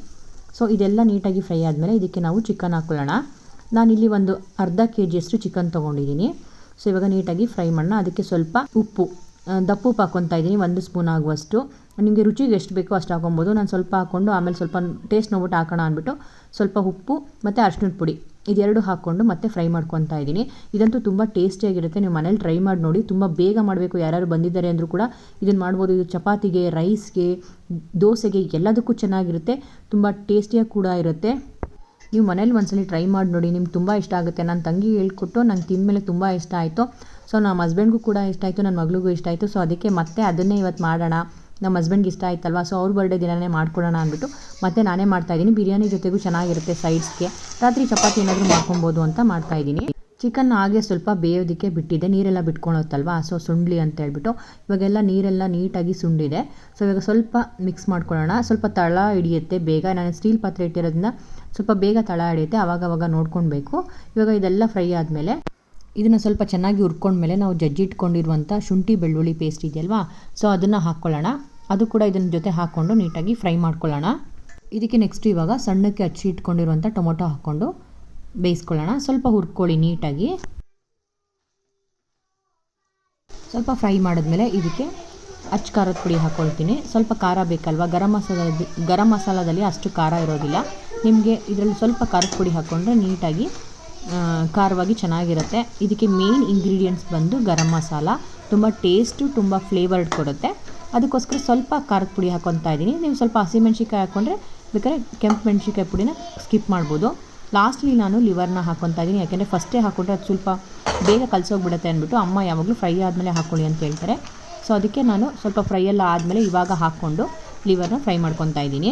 ಸೊ ಇದೆಲ್ಲ ನೀಟಾಗಿ ಫ್ರೈ ಆದಮೇಲೆ ಇದಕ್ಕೆ ನಾವು ಚಿಕನ್ ಹಾಕ್ಕೊಳ್ಳೋಣ ನಾನಿಲ್ಲಿ ಒಂದು ಅರ್ಧ ಕೆ ಜಿಯಷ್ಟು ಚಿಕನ್ ತೊಗೊಂಡಿದ್ದೀನಿ. ಸೊ ಇವಾಗ ನೀಟಾಗಿ ಫ್ರೈ ಮಾಡೋಣ. ಅದಕ್ಕೆ ಸ್ವಲ್ಪ ಉಪ್ಪು ದಪ್ಪು ಉಪ್ಪು ಹಾಕ್ಕೊತಾ ಇದ್ದೀನಿ. ಒಂದು ಸ್ಪೂನ್ ಆಗುವಷ್ಟು. ನಿಮಗೆ ರುಚಿಗೆ ಎಷ್ಟು ಬೇಕೋ ಅಷ್ಟು ಹಾಕೊಬೋದು ನಾನು ಸ್ವಲ್ಪ ಹಾಕ್ಕೊಂಡು ಆಮೇಲೆ ಸ್ವಲ್ಪ ಟೇಸ್ಟ್ ನೋಡ್ಬಿಟ್ಟು ಹಾಕೋಣ ಅಂದ್ಬಿಟ್ಟು ಸ್ವಲ್ಪ ಉಪ್ಪು ಮತ್ತು ಅರ್ಶಿನದ ಪುಡಿ. ಇದೆರಡು ಹಾಕ್ಕೊಂಡು ಮತ್ತೆ ಫ್ರೈ ಮಾಡ್ಕೊತಾ ಇದ್ದೀನಿ. ಇದಂತೂ ತುಂಬ ಟೇಸ್ಟಿಯಾಗಿರುತ್ತೆ. ನೀವು ಮನೇಲಿ ಟ್ರೈ ಮಾಡಿ ನೋಡಿ. ತುಂಬ ಬೇಗ ಮಾಡಬೇಕು. ಯಾರು ಬಂದಿದ್ದಾರೆ ಅಂದರೂ ಕೂಡ ಇದನ್ನು ಮಾಡ್ಬೋದು. ಇದು ಚಪಾತಿಗೆ, ರೈಸ್ಗೆ, ದೋಸೆಗೆ ಎಲ್ಲದಕ್ಕೂ ಚೆನ್ನಾಗಿರುತ್ತೆ. ತುಂಬ ಟೇಸ್ಟಿಯಾಗಿ ಕೂಡ ಇರುತ್ತೆ. ನೀವು ಮನೇಲಿ ಒಂದ್ಸಲಿ ಟ್ರೈ ಮಾಡಿ ನೋಡಿ. ನಿಮ್ಗೆ ತುಂಬ ಇಷ್ಟ ಆಗುತ್ತೆ. ನನ್ನ ತಂಗಿ ಹೇಳ್ಕೊಟ್ಟು ನಂಗೆ ತಿಂದಮೇಲೆ ತುಂಬ ಇಷ್ಟ ಆಯಿತು. ಸೊ, ನಮ್ಮ ಹಸ್ಬೆಂಡ್ಗೂ ಕೂಡ ಇಷ್ಟ ಆಯಿತು. ನನ್ನ ಮಗಳಿಗೂ ಇಷ್ಟ ಆಯಿತು. ಸೊ, ಅದಕ್ಕೆ ಮತ್ತೆ ಅದನ್ನೇ ಇವತ್ತು ಮಾಡೋಣ. ನಮ್ಮ ಹಸ್ಬೆಂಡ್ಗೆ ಇಷ್ಟ ಆಯ್ತಲ್ವಾ? ಸೊ ಅವ್ರ ಬರ್ಡೇ ದಿನನೇ ಮಾಡ್ಕೊಡೋಣ ಅಂದ್ಬಿಟ್ಟು ಮತ್ತೆ ನಾನೇ ಮಾಡ್ತಾಯಿದ್ದೀನಿ ಬಿರಿಯಾನಿ ಜೊತೆಗೂ ಚೆನ್ನಾಗಿರುತ್ತೆ ಸೈಡ್ಸ್ಗೆ ರಾತ್ರಿ ಚಪಾತಿ ಏನಾದರೂ ಮಾಡ್ಕೊಬೋದು ಅಂತ ಮಾಡ್ತಾಯಿದ್ದೀನಿ ಚಿಕನ್ ಹಾಗೆ ಸ್ವಲ್ಪ ಬೇಯೋದಕ್ಕೆ ಬಿಟ್ಟಿದೆ. ನೀರೆಲ್ಲ ಬಿಟ್ಕೊಳತ್ತಲ್ವಾ? ಸೊ ಸುಂಡ್ಲಿ ಅಂತ ಹೇಳ್ಬಿಟ್ಟು. ಇವಾಗೆಲ್ಲ ನೀರೆಲ್ಲ ನೀಟಾಗಿ ಸುಂಡಿದೆ. ಸೊ ಇವಾಗ ಸ್ವಲ್ಪ ಮಿಕ್ಸ್ ಮಾಡ್ಕೊಳ್ಳೋಣ. ಸ್ವಲ್ಪ ತಳ ಹಿಡಿಯುತ್ತೆ ಬೇಗ. ನಾನು ಸ್ಟೀಲ್ ಪಾತ್ರೆ ಇಟ್ಟಿರೋದ್ರಿಂದ ಸ್ವಲ್ಪ ಬೇಗ ತಳ ಹಿಡಿಯುತ್ತೆ. ಆವಾಗವಾಗ ನೋಡ್ಕೊಳ್ಬೇಕು. ಇವಾಗ ಇದೆಲ್ಲ ಫ್ರೈ ಆದಮೇಲೆ ಇದನ್ನು ಸ್ವಲ್ಪ ಚೆನ್ನಾಗಿ ಹುರ್ಕೊಂಡ್ಮೇಲೆ ನಾವು ಜಜ್ಜಿಟ್ಕೊಂಡಿರುವಂಥ ಶುಂಠಿ ಬೆಳ್ಳುಳ್ಳಿ ಪೇಸ್ಟ್ ಇದೆಯಲ್ವಾ? ಸೊ ಅದನ್ನು ಹಾಕ್ಕೊಳ್ಳೋಣ. ಅದು ಕೂಡ ಇದನ್ನ ಜೊತೆ ಹಾಕ್ಕೊಂಡು ನೀಟಾಗಿ ಫ್ರೈ ಮಾಡ್ಕೊಳ್ಳೋಣ. ಇದಕ್ಕೆ ನೆಕ್ಸ್ಟ್ ಇವಾಗ ಸಣ್ಣಕ್ಕೆ ಹಚ್ಚಿ ಇಟ್ಕೊಂಡಿರುವಂಥ ಟೊಮೊಟೊ ಹಾಕ್ಕೊಂಡು ಬೇಯಿಸ್ಕೊಳ್ಳೋಣ. ಸ್ವಲ್ಪ ಹುರ್ಕೊಳ್ಳಿ ನೀಟಾಗಿ. ಸ್ವಲ್ಪ ಫ್ರೈ ಮಾಡಿದ್ಮೇಲೆ ಇದಕ್ಕೆ ಅಚ್ಚ ಖಾರದ ಪುಡಿ ಹಾಕ್ಕೊಳ್ತೀನಿ ಸ್ವಲ್ಪ ಖಾರ ಬೇಕಲ್ವಾ? ಗರಂ ಮಸಾಲದ ಗರಂ ಮಸಾಲದಲ್ಲಿ ಅಷ್ಟು ಖಾರ ಇರೋದಿಲ್ಲ. ನಿಮಗೆ ಇದರಲ್ಲಿ ಸ್ವಲ್ಪ ಖಾರದ ಪುಡಿ ಹಾಕ್ಕೊಂಡ್ರೆ ನೀಟಾಗಿ ಖಾರವಾಗಿ ಚೆನ್ನಾಗಿರುತ್ತೆ. ಇದಕ್ಕೆ ಮೇನ್ ಇಂಗ್ರೀಡಿಯೆಂಟ್ಸ್ ಬಂದು ಗರಂ ಮಸಾಲ, ತುಂಬ ಟೇಸ್ಟು ತುಂಬ ಫ್ಲೇವರ್ಡ್ ಕೊಡುತ್ತೆ. ಅದಕ್ಕೋಸ್ಕರ ಸ್ವಲ್ಪ ಖಾರದ ಪುಡಿ ಹಾಕ್ಕೊತಾ ಇದ್ದೀನಿ. ನೀವು ಸ್ವಲ್ಪ ಹಸಿಮೆಣ್ಸಿಕಾಯಿ ಹಾಕ್ಕೊಂಡ್ರೆ ಬೇಕಾದ್ರೆ ಕೆಂಪು ಮೆಣಸಿನ್ಕಾಯಿ ಪುಡಿನ ಸ್ಕಿಪ್ ಮಾಡ್ಬೋದು. ಲಾಸ್ಟ್ಲಿ ನಾನು ಲಿವರ್ನ ಹಾಕ್ಕೊತಾ ಇದ್ದೀನಿ. ಯಾಕೆಂದರೆ ಫಸ್ಟೇ ಹಾಕ್ಕೊಂಡ್ರೆ ಅದು ಸ್ವಲ್ಪ ಬೇಗ ಕಲಸೋಗ್ಬಿಡುತ್ತೆ ಅಂದ್ಬಿಟ್ಟು ಅಮ್ಮ ಯಾವಾಗಲೂ ಫ್ರೈ ಆದಮೇಲೆ ಹಾಕ್ಕೊಳ್ಳಿ ಅಂತ ಹೇಳ್ತಾರೆ. ಸೊ ಅದಕ್ಕೆ ನಾನು ಸ್ವಲ್ಪ ಫ್ರೈ ಎಲ್ಲ ಆದಮೇಲೆ ಇವಾಗ ಹಾಕ್ಕೊಂಡು ಲಿವರ್ನ ಫ್ರೈ ಮಾಡ್ಕೊತಾ ಇದ್ದೀನಿ.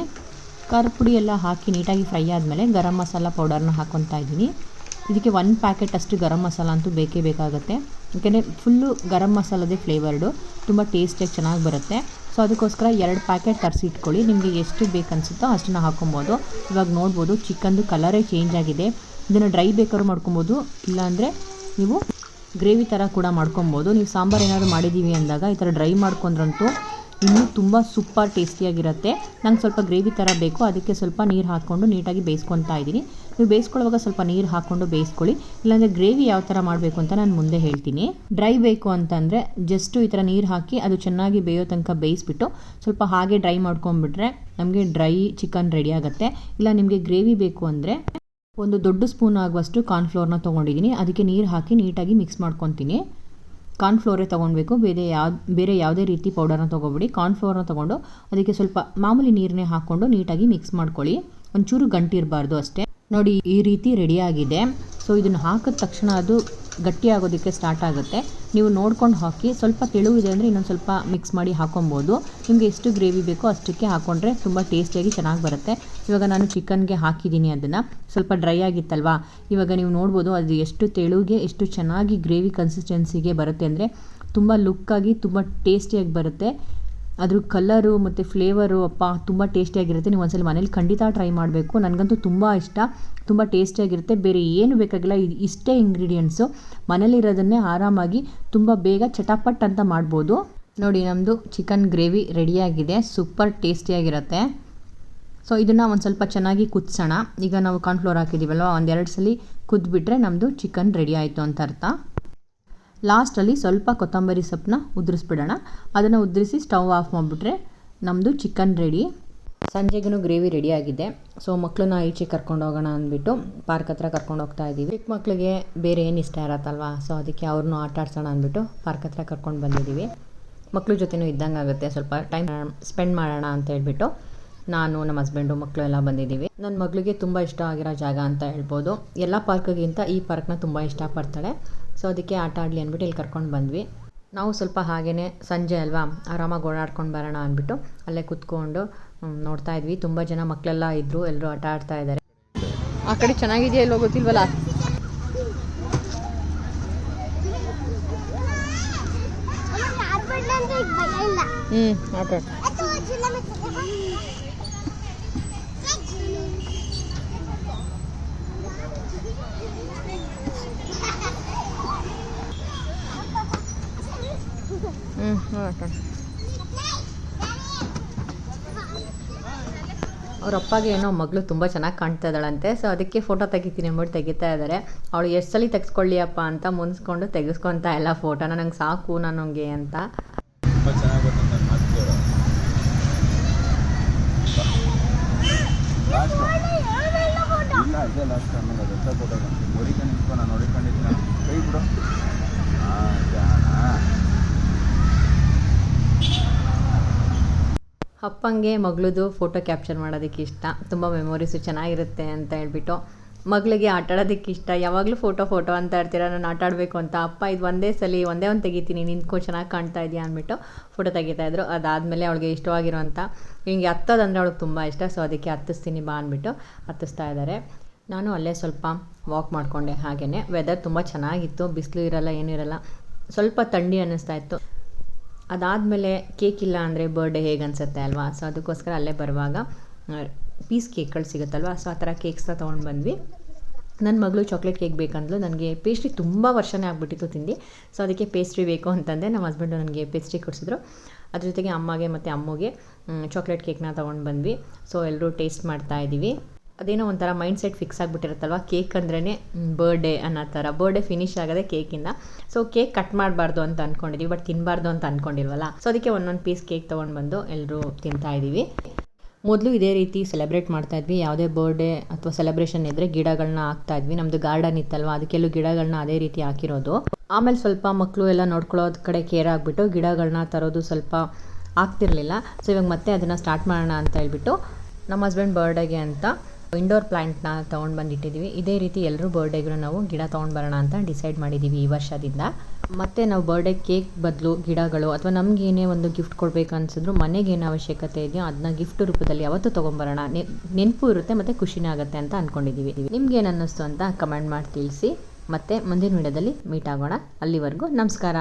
ಖಾರದ ಪುಡಿ ಎಲ್ಲ ಹಾಕಿ ನೀಟಾಗಿ ಫ್ರೈ ಆದಮೇಲೆ ಗರಂ ಮಸಾಲ ಪೌಡರ್ನ ಹಾಕ್ಕೊತಾ ಇದ್ದೀನಿ. ಇದಕ್ಕೆ ಒಂದು ಪ್ಯಾಕೆಟ್ ಅಷ್ಟು ಗರಂ ಮಸಾಲ ಅಂತೂ ಬೇಕೇ ಬೇಕಾಗುತ್ತೆ. ಯಾಕೆಂದರೆ ಫುಲ್ಲು ಗರಂ ಮಸಾಲದೇ ಫ್ಲೇವರ್ಡು ತುಂಬ ಟೇಸ್ಟಿಯಾಗಿ ಚೆನ್ನಾಗಿ ಬರುತ್ತೆ. ಸೊ ಅದಕ್ಕೋಸ್ಕರ ಎರಡು ಪ್ಯಾಕೆಟ್ ತರಿಸಿ ಇಟ್ಕೊಳ್ಳಿ. ನಿಮಗೆ ಎಷ್ಟು ಬೇಕನ್ಸುತ್ತೋ ಅಷ್ಟನ್ನು ಹಾಕೊಬೋದು. ಇವಾಗ ನೋಡ್ಬೋದು ಚಿಕನ್ದು ಕಲರೇ ಚೇಂಜ್ ಆಗಿದೆ. ಇದನ್ನು ಡ್ರೈ ಬೇಕಾದ್ರೂ ಮಾಡ್ಕೊಬೋದು. ಇಲ್ಲಾಂದರೆ ನೀವು ಗ್ರೇವಿ ಥರ ಕೂಡ ಮಾಡ್ಕೊಬೋದು. ನೀವು ಸಾಂಬಾರು ಏನಾದರೂ ಮಾಡಿದ್ದೀವಿ ಅಂದಾಗ ಈ ಥರ ಡ್ರೈ ಮಾಡ್ಕೊಂಡ್ರಂತೂ ಇನ್ನೂ ತುಂಬ ಸೂಪರ್ ಟೇಸ್ಟಿಯಾಗಿರುತ್ತೆ. ನಂಗೆ ಸ್ವಲ್ಪ ಗ್ರೇವಿ ಥರ ಬೇಕು. ಅದಕ್ಕೆ ಸ್ವಲ್ಪ ನೀರು ಹಾಕ್ಕೊಂಡು ನೀಟಾಗಿ ಬೇಯಿಸ್ಕೊತಾ ಇದ್ದೀನಿ. ನೀವು ಬೇಯಿಸ್ಕೊಳ್ಳುವಾಗ ಸ್ವಲ್ಪ ನೀರು ಹಾಕ್ಕೊಂಡು ಬೇಯಿಸ್ಕೊಳ್ಳಿ. ಇಲ್ಲಾಂದರೆ ಗ್ರೇವಿ ಯಾವ ಥರ ಮಾಡಬೇಕು ಅಂತ ನಾನು ಮುಂದೆ ಹೇಳ್ತೀನಿ. ಡ್ರೈ ಬೇಕು ಅಂತಂದರೆ ಜಸ್ಟು ಈ ಥರ ನೀರು ಹಾಕಿ ಅದು ಚೆನ್ನಾಗಿ ಬೇಯೋ ತನಕ ಬೇಯಿಸ್ಬಿಟ್ಟು ಸ್ವಲ್ಪ ಹಾಗೆ ಡ್ರೈ ಮಾಡ್ಕೊಂಡ್ಬಿಟ್ರೆ ನಮಗೆ ಡ್ರೈ ಚಿಕನ್ ರೆಡಿ ಆಗುತ್ತೆ. ಇಲ್ಲ ನಿಮಗೆ ಗ್ರೇವಿ ಬೇಕು ಅಂದರೆ ಒಂದು ದೊಡ್ಡ ಸ್ಪೂನ್ ಆಗುವಷ್ಟು ಕಾರ್ನ್ಫ್ಲೋರ್ನ ತೊಗೊಂಡಿದ್ದೀನಿ. ಅದಕ್ಕೆ ನೀರು ಹಾಕಿ ನೀಟಾಗಿ ಮಿಕ್ಸ್ ಮಾಡ್ಕೊತೀನಿ. ಕಾರ್ನ್ಫ್ಲೋರೇ ತೊಗೊಳ್ಬೇಕು ಬೇರೆ ಯಾವ, ಬೇರೆ ಯಾವುದೇ ರೀತಿ ಪೌಡರ್ನ ತೊಗೊಬೇಡಿ. ಕಾರ್ನ್ಫ್ಲೋರ್ನ ತೊಗೊಂಡು ಅದಕ್ಕೆ ಸ್ವಲ್ಪ ಮಾಮೂಲಿ ನೀರನ್ನೇ ಹಾಕ್ಕೊಂಡು ನೀಟಾಗಿ ಮಿಕ್ಸ್ ಮಾಡ್ಕೊಳ್ಳಿ. ಒಂಚೂರು ಗಂಟಿರಬಾರ್ದು ಅಷ್ಟೇ. ನೋಡಿ ಈ ರೀತಿ ರೆಡಿಯಾಗಿದೆ ಸೊ ಇದನ್ನು ಹಾಕಿದ ತಕ್ಷಣ ಅದು ಗಟ್ಟಿ ಆಗೋದಕ್ಕೆ ಸ್ಟಾರ್ಟ್ ಆಗುತ್ತೆ. ನೀವು ನೋಡ್ಕೊಂಡು ಹಾಕಿ, ಸ್ವಲ್ಪ ತೆಳು ಇದೆ ಅಂದರೆ ಇನ್ನೊಂದು ಸ್ವಲ್ಪ ಮಿಕ್ಸ್ ಮಾಡಿ ಹಾಕೊಬೋದು. ನಿಮಗೆ ಎಷ್ಟು ಗ್ರೇವಿ ಬೇಕೋ ಅಷ್ಟಕ್ಕೆ ಹಾಕ್ಕೊಂಡ್ರೆ ತುಂಬ ಟೇಸ್ಟಿಯಾಗಿ ಚೆನ್ನಾಗಿ ಬರುತ್ತೆ. ಇವಾಗ ನಾನು ಚಿಕನ್ಗೆ ಹಾಕಿದ್ದೀನಿ ಅದನ್ನು. ಸ್ವಲ್ಪ ಡ್ರೈ ಆಗಿತ್ತಲ್ವಾ? ಇವಾಗ ನೀವು ನೋಡ್ಬೋದು ಅದು ಎಷ್ಟು ತೆಳುಗೆ, ಎಷ್ಟು ಚೆನ್ನಾಗಿ ಗ್ರೇವಿ ಕನ್ಸಿಸ್ಟೆನ್ಸಿಗೆ ಬರುತ್ತೆ ಅಂದರೆ ತುಂಬ ಲುಕ್ಕಾಗಿ ತುಂಬ ಟೇಸ್ಟಿಯಾಗಿ ಬರುತ್ತೆ. ಅದ್ರ ಕಲರು ಮತ್ತು ಫ್ಲೇವರು ಅಪ್ಪ ತುಂಬ ಟೇಸ್ಟಿಯಾಗಿರುತ್ತೆ ನೀವು ಒಂದ್ಸಲ ಮನೇಲಿ ಖಂಡಿತ ಟ್ರೈ ಮಾಡಬೇಕು. ನನಗಂತೂ ತುಂಬ ಇಷ್ಟ. ತುಂಬ ಟೇಸ್ಟಿಯಾಗಿರುತ್ತೆ ಬೇರೆ ಏನು ಬೇಕಾಗಿಲ್ಲ. ಇಷ್ಟೇ ಇಂಗ್ರೀಡಿಯೆಂಟ್ಸು ಮನೇಲಿರೋದನ್ನೇ ಆರಾಮಾಗಿ ತುಂಬ ಬೇಗ ಚಟಾಪಟ್ ಅಂತ ಮಾಡ್ಬೋದು. ನೋಡಿ ನಮ್ಮದು ಚಿಕನ್ ಗ್ರೇವಿ ರೆಡಿಯಾಗಿದೆ ಸೂಪರ್ ಟೇಸ್ಟಿಯಾಗಿರುತ್ತೆ ಸೊ ಇದನ್ನು ಒಂದು ಸ್ವಲ್ಪ ಚೆನ್ನಾಗಿ ಕುದಿಸೋಣ. ಈಗ ನಾವು ಕಾರ್ನ್ಫ್ಲೋರ್ ಹಾಕಿದ್ದೀವಲ್ವ ಒಂದೆರಡು ಸಲ ಕುದ್ಬಿಟ್ರೆ ನಮ್ಮದು ಚಿಕನ್ ರೆಡಿ ಆಯಿತು ಅಂತ ಅರ್ಥ. ಲಾಸ್ಟಲ್ಲಿ ಸ್ವಲ್ಪ ಕೊತ್ತಂಬರಿ ಸೊಪ್ಪನ್ನ ಉದುರಿಸ್ಬಿಡೋಣ. ಅದನ್ನು ಉದುರಿಸಿ ಸ್ಟವ್ ಆಫ್ ಮಾಡಿಬಿಟ್ರೆ ನಮ್ಮದು ಚಿಕನ್ ರೆಡಿ. ಸಂಜೆಗೂ ಗ್ರೇವಿ ರೆಡಿ ಆಗಿದೆ. ಸೊ ಮಕ್ಕಳನ್ನ ಈಚೆ ಕರ್ಕೊಂಡು ಹೋಗೋಣ ಅಂದ್ಬಿಟ್ಟು ಪಾರ್ಕ್ ಹತ್ರ ಕರ್ಕೊಂಡು ಹೋಗ್ತಾ ಇದ್ದೀವಿ ಚಿಕ್ಕ ಮಕ್ಕಳಿಗೆ ಬೇರೆ ಏನು ಇಷ್ಟ ಇರತ್ತಲ್ವಾ? ಸೊ, ಅದಕ್ಕೆ ಅವ್ರನ್ನೂ ಆಟ ಆಡ್ಸೋಣ ಅಂದ್ಬಿಟ್ಟು ಪಾರ್ಕ್ ಹತ್ರ ಕರ್ಕೊಂಡು ಬಂದಿದ್ದೀವಿ ಮಕ್ಕಳ ಜೊತೆನೂ ಇದ್ದಂಗೆ ಆಗುತ್ತೆ. ಸ್ವಲ್ಪ ಟೈಮ್ ಸ್ಪೆಂಡ್ ಮಾಡೋಣ ಅಂತ ಹೇಳ್ಬಿಟ್ಟು ನಾನು, ನಮ್ಮ ಹಸ್ಬೆಂಡು ಮಕ್ಕಳು ಎಲ್ಲ ಬಂದಿದ್ದೀವಿ ನನ್ನ ಮಗಳಿಗೆ ತುಂಬ ಇಷ್ಟ ಆಗಿರೋ ಜಾಗ ಅಂತ ಹೇಳ್ಬೋದು. ಎಲ್ಲ ಪಾರ್ಕ್ಗಿಂತ ಈ ಪಾರ್ಕ್ನ ತುಂಬ ಇಷ್ಟಪಡ್ತಾಳೆ. ಸೊ ಅದಕ್ಕೆ ಆಟ ಆಡಲಿ ಅಂದ್ಬಿಟ್ಟು ಇಲ್ಲಿ ಕರ್ಕೊಂಡು ಬಂದ್ವಿ. ನಾವು ಸ್ವಲ್ಪ ಹಾಗೇ ಸಂಜೆ ಅಲ್ವಾ, ಆರಾಮಾಗಿ ಓಡಾಡ್ಕೊಂಡು ಬರೋಣ ಅಂದ್ಬಿಟ್ಟು ಅಲ್ಲೇ ಕುತ್ಕೊಂಡು ನೋಡ್ತಾ ಇದ್ವಿ. ತುಂಬ ಜನ ಮಕ್ಕಳೆಲ್ಲ ಇದ್ದರು ಎಲ್ಲರೂ ಆಟ ಆಡ್ತಾ ಇದ್ದಾರೆ ಆ ಕಡೆ ಚೆನ್ನಾಗಿದೆಯಾ ಇಲ್ಲೋ ಗೊತ್ತಿಲ್ವಲ್ಲ? ಆಟ ಹ್ಞೂ ಓಕೆ ಅವ್ರ ಅಪ್ಪಗೆ ಏನೋ ಮಗಳು ತುಂಬ ಚೆನ್ನಾಗಿ ಕಾಣ್ತಾ ಇದ್ದಾಳಂತೆ ಸೊ ಅದಕ್ಕೆ ಫೋಟೋ ತೆಗಿತೀನಿ ಅಂದ್ಬಿಟ್ಟು ತೆಗಿತಾ ಇದ್ದಾರೆ ಅವಳು ಎಷ್ಟು ಸಲ ತೆಗೆಸ್ಕೊಳ್ಳಿ ಅಪ್ಪ ಅಂತ ಮುನ್ಸ್ಕೊಂಡು ತೆಗೆಸ್ಕೊತಾ ಇಲ್ಲ ಫೋಟೋನ ನಂಗೆ ಸಾಕು ನನಗೆ ಅಂತ ತುಂಬ ಚೆನ್ನಾಗಿ ಬರ್ತಂತ ಮಾತು ಕೇಳು ಲಾಸ್ಟ್ ಇಲ್ಲ ಅದೇ ಲಾಸ್ಟ್ ಆಮೇಲೆ ಅದು ಎತ್ತ ಫೋಟೋ ನೋಡಿಕೊಂಡು ನಿಂತ್ಕೊ ನಾನು ನೋಡಿಕೊಂಡಿದ್ದ ಕೈ ಬಿಡು ಹಾಂ ಜಾಣ ಅಪ್ಪಂಗೆ ಮಗಳದು ಫೋಟೋ ಕ್ಯಾಪ್ಚರ್ ಮಾಡೋದಕ್ಕೆ ಇಷ್ಟ. ತುಂಬ ಮೆಮೊರೀಸು ಚೆನ್ನಾಗಿರುತ್ತೆ ಅಂತ ಹೇಳ್ಬಿಟ್ಟು ಮಗಳಿಗೆ ಆಟ ಆಡೋದಕ್ಕೆ ಇಷ್ಟ. ಯಾವಾಗಲೂ ಫೋಟೋ ಫೋಟೋ ಅಂತ ಇರ್ತೀರ ನಾನು ಆಟ ಆಡಬೇಕು ಅಂತ. ಅಪ್ಪ, ಇದು ಒಂದೇ ಸಲ, ಒಂದೇ ಒಂದು ತೆಗಿತೀನಿ. ನಿಂತ್ಕೊ ಚೆನ್ನಾಗಿ ಕಾಣ್ತಾ ಇದೆಯಾ ಅಂದ್ಬಿಟ್ಟು ಫೋಟೋ ತೆಗಿತಾ ಇದ್ರು. ಅದಾದಮೇಲೆ ಅವಳಿಗೆ ಇಷ್ಟವಾಗಿರುವಂಥ ಹಿಂಗೆ ಹತ್ತೋದಂದ್ರೆ ಅವಳಿಗೆ ತುಂಬ ಇಷ್ಟ. ಸೊ ಅದಕ್ಕೆ ಹತ್ತಿಸ್ತೀನಿ ಬಾ ಅಂದ್ಬಿಟ್ಟು ಹತ್ತಿಸ್ತಾ ಇದ್ದಾರೆ ನಾನು ಅಲ್ಲೇ ಸ್ವಲ್ಪ ವಾಕ್ ಮಾಡಿಕೊಂಡೆ ಹಾಗೆಯೇ ವೆದರ್ ತುಂಬ ಚೆನ್ನಾಗಿತ್ತು. ಬಿಸಿಲು ಇರಲ್ಲ, ಏನೂ ಇರಲ್ಲ. ಸ್ವಲ್ಪ ಥಂಡಿ ಅನ್ನಿಸ್ತಾ ಇತ್ತು. ಅದಾದಮೇಲೆ ಕೇಕ್ ಇಲ್ಲ ಅಂದರೆ ಬರ್ಡೇ ಹೇಗೆ ಅನಿಸುತ್ತೆ ಅಲ್ವಾ? ಸೊ ಅದಕ್ಕೋಸ್ಕರ ಅಲ್ಲೇ ಬರುವಾಗ ಪೀಸ್ ಕೇಕ್ಗಳು ಸಿಗುತ್ತಲ್ವ? ಸೊ ಆ ಥರ ಕೇಕ್ಸ್ನ ತೊಗೊಂಡು ಬಂದ್ವಿ. ನನ್ನ ಮಗಳು ಚಾಕ್ಲೇಟ್ ಕೇಕ್ ಬೇಕಂದ್ಲು. ನನಗೆ ಪೇಸ್ಟ್ರಿ ತುಂಬ ವರ್ಷನೇ ಆಗಿಬಿಟ್ಟಿತ್ತು ತಿಂದು ಸೊ ಅದಕ್ಕೆ ಪೇಸ್ಟ್ರಿ ಬೇಕು ಅಂತಂದೆ. ನಮ್ಮ ಹಸ್ಬೆಂಡು ನನಗೆ ಪೇಸ್ಟ್ರಿ ಕೊಡಿಸಿದ್ರು. ಅದ್ರ ಜೊತೆಗೆ ಅಮ್ಮಗೆ ಮತ್ತು ಅಮ್ಮಗೆ ಚಾಕ್ಲೇಟ್ ಕೇಕ್ನ ತೊಗೊಂಡು ಬಂದ್ವಿ. ಸೊ ಎಲ್ಲರೂ ಟೇಸ್ಟ್ ಮಾಡ್ತಾ ಇದ್ದೀವಿ ಅದೇನೋ ಒಂಥರ ಮೈಂಡ್ ಸೆಟ್ ಫಿಕ್ಸ್ ಆಗಿಬಿಟ್ಟಿರುತ್ತಲ್ವ ಕೇಕ್ ಅಂದ್ರೇ ಬರ್ಡೇ ಅನ್ನೋ ಥರ. ಬರ್ಡೇ ಫಿನಿಶ್ ಆಗೋದೆ ಕೇಕಿಂದ ಸೊ ಕೇಕ್ ಕಟ್ ಮಾಡಬಾರ್ದು ಅಂತ ಅಂದ್ಕೊಂಡಿದ್ವಿ ಬಟ್ ತಿನ್ನಬಾರ್ದು ಅಂತ ಅಂದ್ಕೊಂಡಿಲ್ವಲ್ಲ ಸೊ ಅದಕ್ಕೆ ಒಂದೊಂದು ಪೀಸ್ ಕೇಕ್ ತೊಗೊಂಡು ಬಂದು ಎಲ್ಲರೂ ತಿಂತಾ ಇದ್ದೀವಿ ಮೊದಲು ಇದೇ ರೀತಿ ಸೆಲೆಬ್ರೇಟ್ ಮಾಡ್ತಾ ಇದ್ವಿ. ಯಾವುದೇ ಬರ್ಡೇ ಅಥವಾ ಸೆಲೆಬ್ರೇಷನ್ ಇದ್ದರೆ ಗಿಡಗಳನ್ನ ಹಾಕ್ತಾ ಇದ್ವಿ. ನಮ್ಮದು ಗಾರ್ಡನ್ ಇತ್ತಲ್ವ? ಅದಕ್ಕೆಲ್ಲೂ ಗಿಡಗಳನ್ನ ಅದೇ ರೀತಿ ಹಾಕಿರೋದು. ಆಮೇಲೆ ಸ್ವಲ್ಪ ಮಕ್ಕಳು ಎಲ್ಲ ನೋಡ್ಕೊಳ್ಳೋದು ಕಡೆ ಕೇರ್ ಆಗಿಬಿಟ್ಟು ಗಿಡಗಳನ್ನ ತರೋದು ಸ್ವಲ್ಪ ಆಗ್ತಿರಲಿಲ್ಲ. ಸೊ ಇವಾಗ ಮತ್ತೆ ಅದನ್ನು ಸ್ಟಾರ್ಟ್ ಮಾಡೋಣ ಅಂತ ಹೇಳ್ಬಿಟ್ಟು ನಮ್ಮ ಹಸ್ಬೆಂಡ್ ಬರ್ಡೇಗೆ ಅಂತ ಇಂಡೋರ್ ಪ್ಲ್ಯಾಂಟ್ನ ತೊಗೊಂಡು ಬಂದಿಟ್ಟಿದ್ದೀವಿ ಇದೇ ರೀತಿ ಎಲ್ಲರೂ ಬರ್ಡೇಗೂ ನಾವು ಗಿಡ ತೊಗೊಂಡು ಬರೋಣ ಅಂತ ಡಿಸೈಡ್ ಮಾಡಿದ್ದೀವಿ ಈ ವರ್ಷದಿಂದ. ಮತ್ತು ನಾವು ಬರ್ಡೇ ಕೇಕ್ ಬದಲು ಗಿಡಗಳು ಅಥವಾ ನಮ್ಗೆ ಏನೇ ಒಂದು ಗಿಫ್ಟ್ ಕೊಡಬೇಕು ಅನ್ಸಿದ್ರು ಮನೆಗೆ ಏನು ಅವಶ್ಯಕತೆ ಇದೆಯೋ ಅದನ್ನ ಗಿಫ್ಟ್ ರೂಪದಲ್ಲಿ ಯಾವತ್ತೂ ತೊಗೊಂಬರೋಣ ನೆನಪು ಇರುತ್ತೆ ಮತ್ತು ಖುಷಿನೇ ಆಗುತ್ತೆ ಅಂತ ಅಂದ್ಕೊಂಡಿದ್ದೀವಿ ನಿಮ್ಗೆ ಏನು ಅನ್ನಿಸ್ತು ಅಂತ ಕಮೆಂಟ್ ಮಾಡಿ ತಿಳಿಸಿ. ಮತ್ತು ಮುಂದಿನ ವಿಡಿಯೋದಲ್ಲಿ ಮೀಟ್ ಆಗೋಣ. ಅಲ್ಲಿವರೆಗೂ ನಮಸ್ಕಾರ.